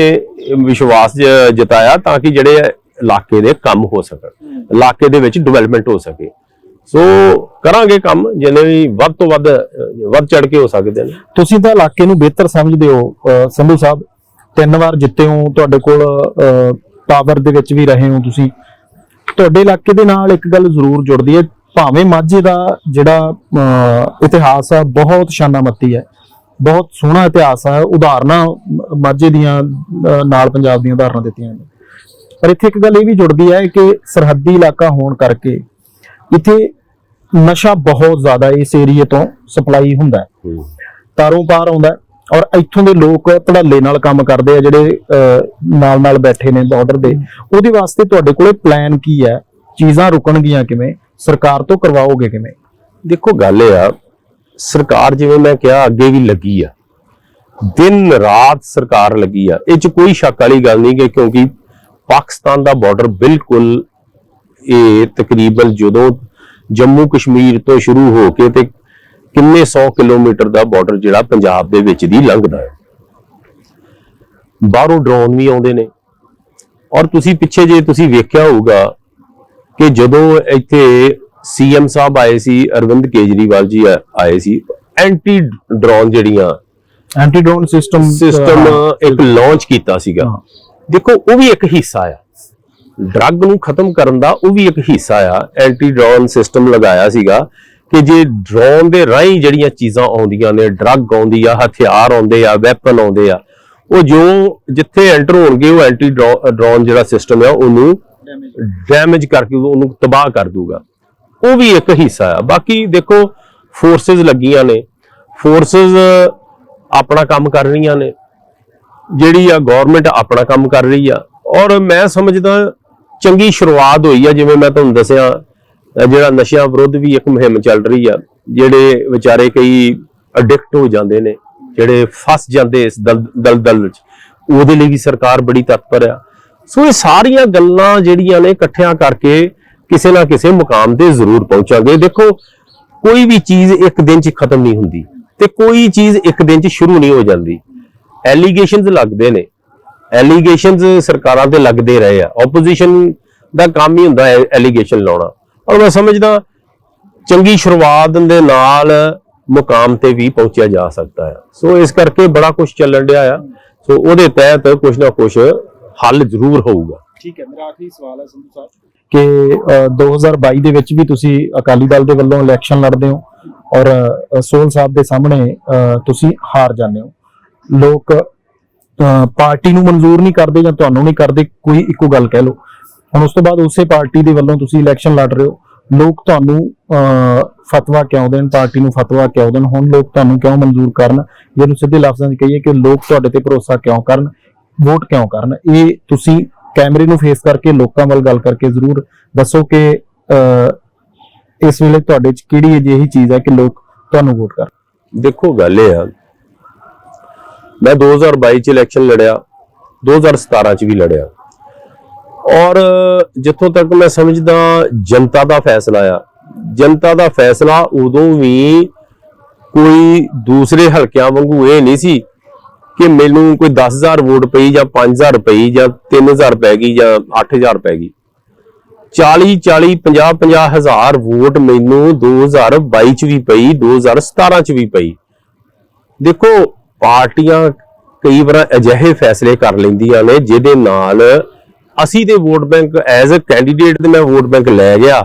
ਵਿਸ਼ਵਾਸ ਜਤਾਇਆ ਤਾਂ ਕਿ ਜਿਹੜੇ ਇਲਾਕੇ ਦੇ ਕੰਮ ਹੋ ਸਕਣ, ਇਲਾਕੇ ਦੇ ਵਿੱਚ ਡਿਵੈਲਪਮੈਂਟ ਹੋ ਸਕੇ। ਸੋ ਕਰਾਂਗੇ ਕੰਮ, ਜਿੰਨੇ ਵੀ ਵੱਧ ਤੋਂ ਵੱਧ ਵੱਧ ਚੜ ਕੇ ਹੋ ਸਕਦੇ ਨੇ। ਤੁਸੀਂ ਤਾਂ ਇਲਾਕੇ ਨੂੰ ਬਿਹਤਰ ਸਮਝਦੇ ਹੋ ਸੰਧੂ ਸਾਹਿਬ। ਤਿੰਨ ਵਾਰ ਜਿੱਤੇ ਹੋ, ਤੁਹਾਡੇ ਕੋਲ ਪਾਵਰ ਦੇ ਵਿੱਚ ਵੀ ਰਹੇ ਹੋ ਤੁਸੀਂ। ਤੁਹਾਡੇ ਇਲਾਕੇ ਦੇ ਨਾਲ ਇੱਕ ਗੱਲ ਜ਼ਰੂਰ ਜੁੜਦੀ ਹੈ, ਭਾਵੇਂ ਮਾਝੇ ਦਾ ਜਿਹੜਾ ਇਤਿਹਾਸ ਆ, ਬਹੁਤ ਸ਼ਾਨਾਮਤੀ ਹੈ। ਬਹੁਤ ਸੋਹਣਾ ਇਤਿਹਾਸ ਹੈ ਉਦਾਹਰਨਾਂ ਮਾਝੇ ਦੀਆਂ ਨਾਲ ਪੰਜਾਬ ਦੀਆਂ ਉਦਾਹਰਨਾਂ ਦਿੱਤੀਆਂ ਨੇ। ਪਰ ਇੱਥੇ ਇੱਕ ਗੱਲ ਇਹ ਵੀ ਜੁੜਦੀ ਹੈ ਕਿ ਸਰਹੱਦੀ ਇਲਾਕਾ ਹੋਣ ਕਰਕੇ ਇੱਥੇ ਨਸ਼ਾ ਬਹੁਤ ਜ਼ਿਆਦਾ ਇਸ ਏਰੀਏ ਤੋਂ ਸਪਲਾਈ ਹੁੰਦਾ ਹੈ। ਤਾਰੋਂ ਪਾਰ ਆਉਂਦਾ ਔਰ ਇੱਥੋਂ ਦੇ ਲੋਕ ਧੜੱਲੇ ਨਾਲ ਕੰਮ ਕਰਦੇ ਆ ਜਿਹੜੇ ਨਾਲ ਨਾਲ ਬੈਠੇ ਨੇ ਬਾਰਡਰ ਦੇ। ਉਹਦੇ ਵਾਸਤੇ ਤੁਹਾਡੇ ਕੋਲੇ ਪਲਾਨ ਕੀ ਹੈ? ਚੀਜ਼ਾਂ ਰੁਕਣਗੀਆਂ ਕਿਵੇਂ? ਸਰਕਾਰ ਤੋਂ ਕਰਵਾਓਗੇ ਕਿਵੇਂ? ਦੇਖੋ ਗੱਲ ਇਹ ਆ ਸਰਕਾਰ ਜਿਵੇਂ ਮੈਂ ਕਿਹਾ, ਅੱਗੇ ਵੀ ਲੱਗੀ ਆ। ਦਿਨ ਰਾਤ ਸਰਕਾਰ ਲੱਗੀ ਆ। ਇਹ ਚ ਕੋਈ ਸ਼ੱਕ ਵਾਲੀ ਗੱਲ ਨਹੀਂ ਕਿ ਕਿਉਂਕਿ ਪਾਕਿਸਤਾਨ ਦਾ ਬਾਰਡਰ ਬਿਲਕੁਲ ਇਹ ਤਕਰੀਬਨ ਜਦੋਂ ਜੰਮੂ ਕਸ਼ਮੀਰ ਤੋਂ ਸ਼ੁਰੂ ਹੋ ਕੇ ਤੇ ਕਿੰਨੇ 100 ਕਿਲੋਮੀਟਰ ਦਾ ਬਾਰਡਰ ਜਿਹੜਾ ਪੰਜਾਬ ਦੇ ਵਿੱਚ ਦੀ ਲੰਘਦਾ ਹੈ। ਬਾਹਰੋਂ ਡਰੋਨ ਵੀ ਆਉਂਦੇ ਨੇ। ਔਰ ਤੁਸੀਂ ਪਿੱਛੇ ਜੇ ਤੁਸੀਂ ਵੇਖਿਆ ਹੋਊਗਾ ਕਿ ਜਦੋਂ ਇੱਥੇ ਸੀਐਮ ਸਾਹਿਬ ਆਏ ਸੀ ਅਰਵਿੰਦ ਕੇਜਰੀਵਾਲ ਜੀ ਆ- ਆਏ ਸੀ। ਐਂਟੀ ਡਰੋਨ ਜਿਹੜੀਆਂ ਐਂਟੀ ਡਰੋਨ ਸਿਸਟਮ ਸਿਸਟਮ ਇੱਕ ਲਾਂਚ ਕੀਤਾ ਸੀਗਾ। ਦੇਖੋ ਉਹ ਵੀ ਇੱਕ ਹਿੱਸਾ ਆ। ਡਰੱਗ ਨੂੰ ਖਤਮ ਕਰਨ ਦਾ ਉਹ ਵੀ ਇੱਕ ਹਿੱਸਾ ਆ। ਐਂਟੀ ਡਰੋਨ ਸਿਸਟਮ ਲਗਾਇਆ ਸੀਗਾ ਕਿ ਜੇ ਡਰੋਨ ਦੇ ਰਾਹੀਂ ਜਿਹੜੀਆਂ ਚੀਜ਼ਾਂ ਆਉਂਦੀਆਂ ਨੇ ਡਰੱਗ ਆਉਂਦੀ ਆ ਹਥਿਆਰ ਆਉਂਦੇ ਆ ਵੈਪਨ ਆਉਂਦੇ ਆ ਉਹ ਜੋ ਜਿੱਥੇ ਐਂਟਰ ਹੋਣਗੇ ਉਹ ਐਂਟੀ ਡਰੋਨ ਜਿਹੜਾ ਸਿਸਟਮ ਆ ਉਹਨੂੰ ਡੈਮੇਜ ਕਰਕੇ ਉਹਨੂੰ ਤਬਾਹ ਕਰ ਦੂਗਾ ਉਹ ਵੀ ਇੱਕ ਹਿੱਸਾ ਆ। ਬਾਕੀ ਦੇਖੋ ਫੋਰਸਸ ਲੱਗੀਆਂ ਨੇ। ਫੋਰਸਸ ਆਪਣਾ ਕੰਮ ਕਰ ਰਹੀਆਂ ਨੇ। ਜਿਹੜੀ ਆ ਗਵਰਨਮੈਂਟ ਆਪਣਾ ਕੰਮ ਕਰ ਰਹੀ ਆ। ਔਰ ਮੈਂ ਸਮਝਦਾ ਚੰਗੀ ਸ਼ੁਰੂਆਤ ਹੋਈ ਆ, ਜਿਵੇਂ ਮੈਂ ਤੁਹਾਨੂੰ ਦੱਸਿਆ, ਜਿਹੜਾ ਨਸ਼ਿਆਂ ਵਿਰੁੱਧ ਵੀ ਇੱਕ ਮੁਹਿੰਮ ਚੱਲ ਰਹੀ ਆ, ਜਿਹੜੇ ਵਿਚਾਰੇ ਕਈ ਐਡਿਕਟ ਹੋ ਜਾਂਦੇ ਨੇ, ਜਿਹੜੇ ਫਸ ਜਾਂਦੇ ਇਸ ਦਲ, ਦਲਦਲ ਵਿੱਚ। ਉਹਦੇ ਲਈ ਵੀ ਸਰਕਾਰ ਬੜੀ ਤਤਪਰ ਆ। ਸੋ ਇਹ ਸਾਰੀਆਂ ਗੱਲਾਂ ਜਿਹੜੀਆਂ ਨੇ ਇਕੱਠਿਆਂ ਕਰਕੇ ਕਿਸੇ ਨਾ ਕਿਸੇ ਮੁਕਾਮ ਤੇ ਜ਼ਰੂਰ ਪਹੁੰਚਾਂਗੇ। ਦੇਖੋ, ਕੋਈ ਵੀ ਚੀਜ਼ ਇੱਕ ਦਿਨ 'ਚ ਖਤਮ ਨਹੀਂ ਹੁੰਦੀ ਤੇ ਕੋਈ ਚੀਜ਼ ਇੱਕ ਦਿਨ 'ਚ ਸ਼ੁਰੂ ਨਹੀਂ ਹੋ ਜਾਂਦੀ। ਐਲੀਗੇਸ਼ਨਸ ਲੱਗਦੇ ਨੇ। ਐਲੀਗੇਸ਼ਨਸ ਸਰਕਾਰਾਂ ਤੇ ਲੱਗਦੇ ਰਹੇ ਆ। ਆਪੋਜੀਸ਼ਨ ਦਾ ਕੰਮ ਹੀ ਹੁੰਦਾ ਹੈ ਐਲੀਗੇਸ਼ਨ ਲਾਉਣਾ। ਔਰ ਮੈਂ ਸਮਝਦਾ, ਚੰਗੀ ਸ਼ੁਰੂਆਤ ਦੇ ਨਾਲ ਮੁਕਾਮ ਤੇ ਵੀ ਪਹੁੰਚਿਆ ਜਾ ਸਕਦਾ ਹੈ। ਸੋ ਇਸ ਕਰਕੇ ਬੜਾ ਕੁਝ ਚੱਲਣ ਡਿਆ ਆ। ਸੋ ਉਹਦੇ ਤਹਿਤ ਕੁਝ ਨਾ ਕੁਝ ਹੱਲ ਜ਼ਰੂਰ ਹੋਊਗਾ। ਠੀਕ ਹੈ, ਮੇਰਾ ਆਖਰੀ ਸਵਾਲ ਹੈ ਸੰਧੂ ਸਾਹਿਬ। ਕਿ ਅ, 2022 ਦੇ ਵਿੱਚ ਵੀ ਤੁਸੀਂ ਅਕਾਲੀ ਦਲ ਦੇ ਵੱਲੋਂ ਇਲੈਕਸ਼ਨ ਲੜਦੇ ਹੋ ਔਰ ਸੋਲ ਸਾਹਿਬ ਦੇ ਸਾਹਮਣੇ ਤੁਸੀਂ ਹਾਰ ਜਾਂਦੇ ਹੋ। ਲੋਕ ਪਾਰਟੀ ਨੂੰ ਮਨਜ਼ੂਰ ਨਹੀਂ ਕਰਦੇ ਜਾਂ ਤੁਹਾਨੂੰ ਨਹੀਂ ਕਰਦੇ ਕੋਈ ਇੱਕੋ ਗੱਲ ਕਹਿ ਲਓ। ਹੁਣ ਉਸ ਤੋਂ ਬਾਅਦ ਉਸੇ ਪਾਰਟੀ ਦੇ ਵੱਲੋਂ ਤੁਸੀਂ ਇਲੈਕਸ਼ਨ ਲੜ ਰਹੇ ਹੋ। ਲੋਕ ਤੁਹਾਨੂੰ ਅ, ਫਤਵਾ ਕਿਉਂ ਦੇਣ? ਪਾਰਟੀ ਨੂੰ ਫਤਵਾ ਕਿਉਂ ਦੇਣ? ਹੁਣ ਲੋਕ ਤੁਹਾਨੂੰ ਕਿਉਂ ਮਨਜ਼ੂਰ ਕਰਨ? ਜਿਹਨੂੰ ਸਿੱਧੇ ਲਫ਼ਜ਼ਾਂ 'ਚ ਕਹੀਏ ਕਿ ਲੋਕ ਤੁਹਾਡੇ ਤੇ ਭਰੋਸਾ ਕਿਉਂ ਕਰਨ? ਵੋਟ ਕਿਉਂ ਕਰਨ? ਇਹ ਤੁਸੀਂ ਕੈਮਰੇ ਨੂੰ ਫੇਸ ਕਰਕੇ ਲੋਕਾਂ ਵੱਲ ਗੱਲ ਕਰਕੇ ਜ਼ਰੂਰ ਦੱਸੋ ਕਿ ਅ, ਇਸ ਵੇਲੇ ਤੁਹਾਡੇ 'ਚ ਕਿਹੜੀ ਅਜਿਹੀ ਚੀਜ਼ ਹੈ ਕਿ ਲੋਕ ਤੁਹਾਨੂੰ ਵੋਟ ਕਰ ਦੇਖੋ ਗੱਲ ਇਹ ਆ। ਮੈਂ 2022 ਚ ਇਲੈਕਸ਼ਨ ਲੜਿਆ 2017 ਚ ਵੀ ਲੜਿਆ। ਔਰ ਜਿੱਥੋਂ ਤੱਕ ਮੈਂ ਸਮਝਦਾ ਜਨਤਾ ਦਾ ਫੈਸਲਾ ਆ। ਜਨਤਾ ਦਾ ਫੈਸਲਾ ਉਦੋਂ ਵੀ ਕੋਈ ਦੂਸਰੇ ਹਲਕਿਆਂ ਵਾਂਗੂ ਇਹ ਨਹੀਂ ਸੀ ਕਿ ਮੈਨੂੰ ਕੋਈ 10000 ਵੋਟ ਪਈ ਜਾਂ 5000 ਪਈ ਜਾਂ 3000 ਪੈ ਗਈ ਜਾਂ 8000 ਪੈ ਗਈ। 40 40 50 50 ਹਜ਼ਾਰ ਵੋਟ ਮੈਨੂੰ 2022 ਚ ਵੀ ਪਈ 2017 ਚ ਵੀ ਪਈ। ਦੇਖੋ, ਪਾਰਟੀਆਂ ਕਈ ਵਾਰ ਅਜਿਹੇ ਫੈਸਲੇ ਕਰ ਲੈਂਦੀਆਂ ਨੇ ਜਿਹਦੇ ਨਾਲ ਅਸੀਂ ਤੇ vote bank as a candidate ਤੇ ਮੈਂ ਵੋਟ ਬੈਂਕ ਲੈ ਗਿਆ।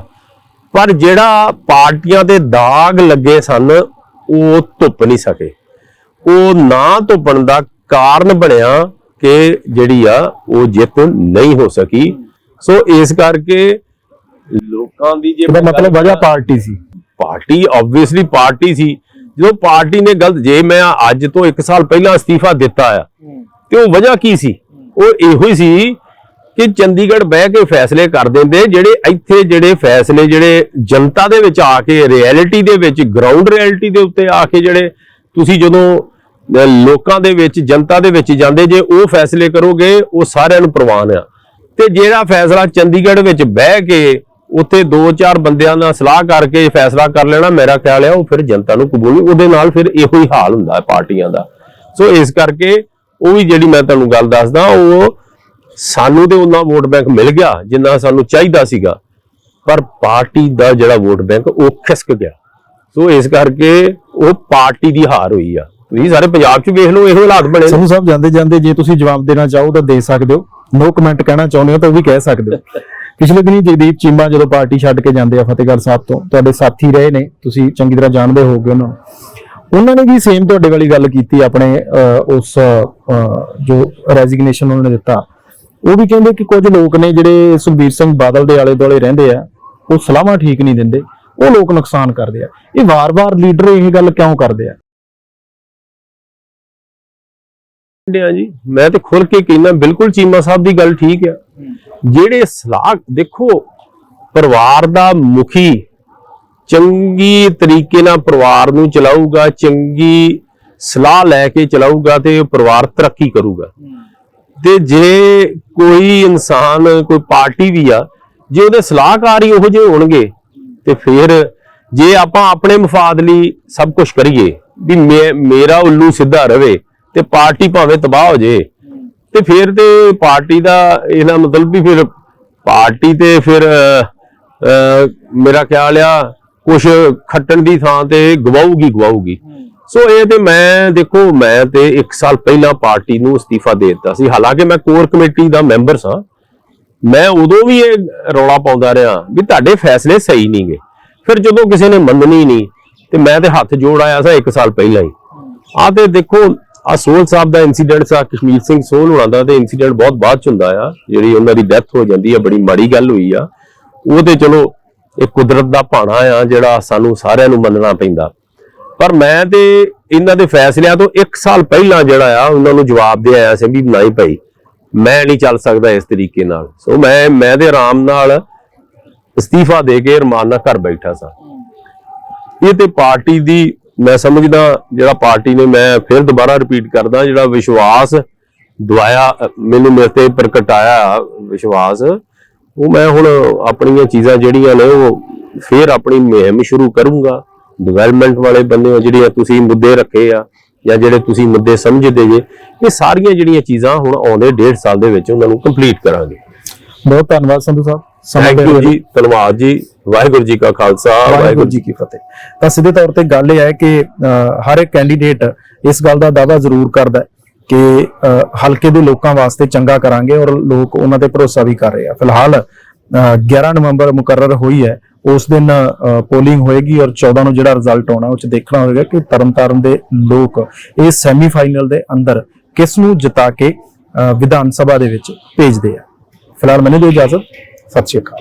ਪਰ ਜਿਹੜਾ ਪਾਰਟੀਆਂ ਦੇ ਦਾਗ ਲੱਗੇ ਸਨ, ਉਹ ਧੁੱਪ ਨਹੀਂ ਸਕੇ। ਉਹ ਨਾ ਧੁੱਪਣ ਦਾ ਕਾਰਨ ਬਣਿਆ ਕਿ ਜਿਹੜੀ ਆ ਉਹ ਜਿੱਤ ਨਹੀਂ ਹੋ ਸਕੀ। ਸੋ ਇਸ ਕਰਕੇ ਲੋਕਾਂ ਦੀ ਜੇ ਮਤਲਬ ਵਜ੍ਹਾ ਪਾਰਟੀ ਸੀ। ਪਾਰਟੀ ਆਬਵੀਅਸਲੀ ਪਾਰਟੀ ਸੀ। ਜਦੋਂ ਪਾਰਟੀ ਨੇ ਗਲਤ ਜੇ ਮੈਂ ਅੱਜ ਤੋਂ 1 ਸਾਲ ਪਹਿਲਾਂ ਅਸਤੀਫਾ ਦਿੱਤਾ ਆ ਤੇ ਉਹ ਵਜ੍ਹਾ ਕੀ ਸੀ? ਉਹ ਇਹੋ ਹੀ ਸੀ ਕਿ ਚੰਡੀਗੜ੍ਹ ਬਹਿ ਕੇ ਫੈਸਲੇ ਕਰ ਦਿੰਦੇ ਜਿਹੜੇ ਇੱਥੇ ਜਿਹੜੇ ਫੈਸਲੇ ਜਿਹੜੇ ਜਨਤਾ ਦੇ ਵਿੱਚ ਆ ਕੇ ਰਿਐਲਿਟੀ ਦੇ ਵਿੱਚ ਗਰਾਊਂਡ ਰਿਐਲਿਟੀ ਦੇ ਉੱਤੇ ਆ ਕੇ ਜਿਹੜੇ ਤੁਸੀਂ ਜਦੋਂ ਲੋਕਾਂ ਦੇ ਵਿੱਚ, ਜਨਤਾ ਦੇ ਵਿੱਚ ਜਾਂਦੇ, ਜੇ ਉਹ ਫੈਸਲੇ ਕਰੋਗੇ, ਉਹ ਸਾਰਿਆਂ ਨੂੰ ਪ੍ਰਵਾਨ ਆ। ਤੇ ਜਿਹੜਾ ਫੈਸਲਾ ਚੰਡੀਗੜ੍ਹ ਵਿੱਚ ਬਹਿ ਕੇ ਉੱਥੇ ਦੋ ਚਾਰ ਬੰਦਿਆਂ ਨਾਲ ਸਲਾਹ ਕਰਕੇ ਫੈਸਲਾ ਕਰ ਲੈਣਾ, ਮੇਰਾ ਖਿਆਲ ਹੈ ਉਹ ਫਿਰ ਜਨਤਾ ਨੂੰ ਕਬੂਲ ਉਹਦੇ ਨਾਲ ਫਿਰ ਇਹੋ ਹੀ ਹਾਲ ਹੁੰਦਾ ਹੈ ਪਾਰਟੀਆਂ ਦਾ। ਸੋ ਇਸ ਕਰਕੇ ਉਹ ਵੀ ਜਿਹੜੀ ਮੈਂ ਤੁਹਾਨੂੰ ਗੱਲ ਦੱਸਦਾ, ਉਹ ਸਾਨੂੰ ਤੇ ਉਹਨਾਂ ਵੋਟ ਬੈਂਕ ਮਿਲ ਗਿਆ, ਜਿੰਨਾ ਸਾਨੂੰ ਚਾਹੀਦਾ ਸੀਗਾ। ਪਰ ਪਾਰਟੀ ਦਾ ਜਿਹੜਾ ਵੋਟ ਬੈਂਕ, ਉਹ ਖਿਸਕ ਗਿਆ। ਸੋ ਇਸ ਕਰਕੇ ਉਹ ਪਾਰਟੀ ਦੀ ਹਾਰ ਹੋਈ ਆ। ਤੁਸੀਂ ਸਾਰੇ ਪੰਜਾਬ 'ਚ ਵੇਖ ਲਓ ਇਹੋ ਹਾਲਾਤ ਬਣੇ ਨੇ। ਸੰਧੂ ਸਾਹਿਬ ਜਾਂਦੇ ਜਾਂਦੇ ਜੇ ਤੁਸੀਂ ਜਵਾਬ ਦੇਣਾ ਚਾਹੋ ਤਾਂ ਦੇ ਸਕਦੇ ਹੋ। ਨੋ ਕਮੈਂਟ ਕਹਿਣਾ ਚਾਹੁੰਦੇ ਹੋ ਤਾਂ ਉਹ ਵੀ ਕਹਿ ਸਕਦੇ ਹੋ। ਪਿਛਲੇ ਦਿਨੀ ਜਗਦੀਪ ਚੀਮਾ ਜਦੋਂ ਪਾਰਟੀ ਛੱਡ ਕੇ ਜਾਂਦੇ ਆ ਫਤਿਹਗੜ੍ਹ ਸਾਹਿਬ ਤੋਂ ਤੁਹਾਡੇ ਸਾਥੀ ਰਹੇ ਨੇ ਤੁਸੀਂ ਚੰਗੀ ਤਰ੍ਹਾਂ ਜਾਣਦੇ ਹੋਗੇ ਉਹਨਾਂ ਨੂੰ। ਉਹਨਾਂ ਨੇ ਵੀ ਸੇਮ ਤੁਹਾਡੇ ਵਾਲੀ ਗੱਲ ਕੀਤੀ ਆਪਣੇ ਅਹ, ਉਸ ਅਹ, ਜੋ ਰੈਜ਼ਿਗਨੇਸ਼ਨ ਉਹਨਾਂ ਨੇ ਦਿੱਤਾ। ਉਹ ਵੀ ਕਹਿੰਦੇ ਕਿ ਕੁਝ ਲੋਕ ਨੇ ਜਿਹੜੇ ਸੁਖਬੀਰ ਸਿੰਘ ਬਾਦਲ ਦੇ ਆਲੇ ਦੁਆਲੇ ਰਹਿੰਦੇ ਆ ਉਹ ਸਲਾਹਾਂ ਠੀਕ ਨਹੀਂ ਦਿੰਦੇ। ਉਹ ਲੋਕ ਨੁਕਸਾਨ ਕਰਦੇ ਆ। ਇਹ ਵਾਰ-ਵਾਰ ਲੀਡਰ ਇਹ ਗੱਲ ਕਿਉਂ ਕਰਦੇ ਆ? ਆ ਜੀ। ਮੈਂ ਤੇ ਖੁੱਲ ਕੇ ਕਹਿੰਦਾ, ਬਿਲਕੁਲ ਚੀਮਾ ਸਾਹਿਬ ਦੀ ਗੱਲ ਠੀਕ ਆ। ਜਿਹੜੇ ਸਲਾਹ ਦੇਖੋ, ਪਰਿਵਾਰ ਦਾ ਮੁਖੀ ਚੰਗੀ ਤਰੀਕੇ ਨਾਲ ਪਰਿਵਾਰ ਨੂੰ ਚਲਾਊਗਾ, ਚੰਗੀ ਸਲਾਹ ਲੈ ਕੇ ਚਲਾਊਗਾ ਤੇ ਪਰਿਵਾਰ ਤਰੱਕੀ ਕਰੂਗਾ। ਤੇ ਜੇ ਕੋਈ ਇਨਸਾਨ, ਕੋਈ ਪਾਰਟੀ ਵੀ ਆ, ਜੇ ਉਹਦੇ ਸਲਾਹਕਾਰ ਹੀ ਉਹੋ ਜਿਹੇ ਹੋਣਗੇ, ਤੇ ਫਿਰ ਜੇ ਆਪਾਂ ਆਪਣੇ ਮਫਾਦ ਲਈ ਸਭ ਕੁਝ ਕਰੀਏ, ਵੀ ਮੇ- ਮੇਰਾ ਉੱਲੂ ਸਿੱਧਾ ਰਵੇ ਤੇ ਪਾਰਟੀ ਭਾਵੇਂ ਤਬਾਹ ਹੋ ਜੇ, ਤੇ ਫਿਰ ਤੇ ਪਾਰਟੀ ਦਾ ਇਹਦਾ ਮਤਲਬ ਵੀ ਫਿਰ ਪਾਰਟੀ ਤੇ ਫਿਰ ਮੇਰਾ ਖਿਆਲ ਆ ਕੁਝ ਖੱਟਣ ਦੀ ਥਾਂ ਤੇ ਗਵਾਉਗੀ ਗਵਾਉਗੀ ਸੋ ਇਹ ਤੇ ਮੈਂ, ਦੇਖੋ, ਮੈਂ ਤੇ 1 ਸਾਲ ਪਹਿਲਾਂ ਪਾਰਟੀ ਨੂੰ ਅਸਤੀਫਾ ਦੇ ਦਿੱਤਾ ਸੀ। ਹਾਲਾਂਕਿ ਮੈਂ ਕੋਰ ਕਮੇਟੀ ਦਾ ਮੈਂਬਰ ਸਾਂ। ਮੈਂ ਉਦੋਂ ਵੀ ਇਹ ਰੌਲਾ ਪਾਉਂਦਾ ਰਿਹਾ ਵੀ ਤੁਹਾਡੇ ਫੈਸਲੇ ਸਹੀ ਨਹੀਂਗੇ ਫਿਰ ਜਦੋਂ ਕਿਸੇ ਨੇ ਮੰਨਣੀ ਨਹੀਂ ਤੇ ਮੈਂ ਤੇ ਹੱਥ ਜੋੜ ਆਇਆ ਸਾਂ 1 ਸਾਲ ਪਹਿਲਾਂ ਹੀ। ਆ ਤੇ ਦੇਖੋ ਆ ਸੋਹਲ ਸਾਹਿਬ ਦਾ ਇਨਸੀਡੈਂਟ ਸਾ ਕਸ਼ਮੀਰ ਸਿੰਘ ਸੋਹਲ ਹੋਣਾ ਦਾ ਤੇ ਇਨਸੀਡੈਂਟ ਬਹੁਤ ਬਾਅਦ ਚ ਹੁੰਦਾ ਆ, ਜਿਹੜੀ ਉਹਨਾਂ ਦੀ ਡੈਥ ਹੋ ਜਾਂਦੀ ਆ, ਬੜੀ ਮਾੜੀ ਗੱਲ ਹੋਈ ਆ। ਉਹ ਤੇ ਚਲੋ ਇਹ ਕੁਦਰਤ ਦਾ ਭਾਣਾ ਆ, ਜਿਹੜਾ ਸਾਨੂੰ ਸਾਰਿਆਂ ਨੂੰ ਮੰਨਣਾ ਪੈਂਦਾ। ਪਰ ਮੈਂ ਤੇ ਇਹਨਾਂ ਦੇ ਫੈਸਲਿਆਂ ਤੋਂ 1 ਸਾਲ ਪਹਿਲਾਂ ਜਿਹੜਾ ਆ, ਉਹਨਾਂ ਨੂੰ ਜਵਾਬ ਦੇ ਆਇਆ ਸੀ ਵੀ ਨਹੀਂ ਭਾਈ, ਮੈਂ ਨਹੀਂ ਚੱਲ ਸਕਦਾ ਇਸ ਤਰੀਕੇ ਨਾਲ। ਸੋ ਮੈਂ ਮੈਂ ਤੇ ਆਰਾਮ ਨਾਲ ਅਸਤੀਫਾ ਦੇ ਕੇ ਰਮਾਨ ਨਾਲ ਘਰ ਬੈਠਾ ਸਾਂ। ਇਹ ਤੇ ਪਾਰਟੀ ਦੀ ਮੈਂ ਸਮਝਦਾ ਜਿਹੜਾ ਪਾਰਟੀ ਨੇ ਮੈਂ ਫਿਰ ਦੁਬਾਰਾ ਰਿਪੀਟ ਕਰਦਾ ਜਿਹੜਾ ਵਿਸ਼ਵਾਸ ਦਵਾਇਆ ਮੈਨੂੰ ਮੇਰੇ ਤੇ ਪ੍ਰਗਟਾਇਆ ਵਿਸ਼ਵਾਸ ਉਹ ਮੈਂ ਹੁਣ ਆਪਣੀਆਂ ਚੀਜ਼ਾਂ ਜਿਹੜੀਆਂ ਨੇ ਉਹ ਫਿਰ ਆਪਣੀ ਮੁਹਿੰਮ ਸ਼ੁਰੂ ਕਰੂੰਗਾ। ਡਿਵੈਲਪਮੈਂਟ ਵਾਲੇ ਬੰਦੇ ਜਿਹੜੀਆਂ ਤੁਸੀਂ ਮੁੱਦੇ ਰੱਖੇ ਆ ਜਾਂ ਜਿਹੜੇ ਤੁਸੀਂ ਮੁੱਦੇ ਸਮਝਦੇ ਜੇ ਇਹ ਸਾਰੀਆਂ ਜਿਹੜੀਆਂ ਚੀਜ਼ਾਂ ਹੁਣ ਆਉਂਦੇ ਡੇਢ ਸਾਲ ਦੇ ਵਿੱਚ ਉਹਨਾਂ ਨੂੰ ਕੰਪਲੀਟ ਕਰਾਂਗੇ। ਬਹੁਤ ਧੰਨਵਾਦ ਸੰਧੂ ਸਾਹਿਬ। ਸਮਾਂ ਲਈ। ਜੀ ਧੰਨਵਾਦ ਜੀ। ਵਾਹਿਗੁਰੂ ਜੀ ਕਾ ਖਾਲਸਾ ਵਾਹਿਗੁਰੂ ਜੀ ਕੀ ਫਤਿਹ। ਤਾਂ ਸਿੱਧੇ ਤੌਰ ਤੇ ਗੱਲ ਇਹ ਹੈ ਕਿ ਹਰ ਇੱਕ ਕੈਂਡੀਡੇਟ ਇਸ ਗੱਲ ਦਾ ਦਾਅਵਾ ਜ਼ਰੂਰ ਕਰਦਾ ਹੈ ਕਿ ਹਲਕੇ ਦੇ ਲੋਕਾਂ ਵਾਸਤੇ ਚੰਗਾ ਕਰਾਂਗੇ ਔਰ ਲੋਕ ਉਹਨਾਂ ਤੇ ਭਰੋਸਾ ਵੀ ਕਰ ਰਹੇ ਆ। ਫਿਲਹਾਲ ਅਹ, 11 ਨਵੰਬਰ ਮੁਕਰਰ ਹੋਈ ਹੈ। ਉਸ ਦਿਨ ਪੋਲਿੰਗ ਹੋਏਗੀ ਔਰ 14 ਨੂੰ ਜਿਹੜਾ ਰਿਜ਼ਲਟ ਆਉਣਾ ਉਹ ਚ ਦੇਖਣਾ ਹੋਵੇਗਾ ਕਿ ਤਰਨਤਾਰਨ ਦੇ ਲੋਕ ਇਸ ਸੈਮੀਫਾਈਨਲ ਦੇ ਅੰਦਰ ਕਿਸ ਨੂੰ ਜਿਤਾ ਕੇ ਵਿਧਾਨ ਸਭਾ ਦੇ ਵਿੱਚ ਭੇਜਦੇ ਆ। ਫਿਲਹਾਲ ਮੈਨੂੰ ਦਿਓ ਇਜਾਜ਼ਤ। ਸਤਿ ਸ਼੍ਰੀ ਅਕਾਲ।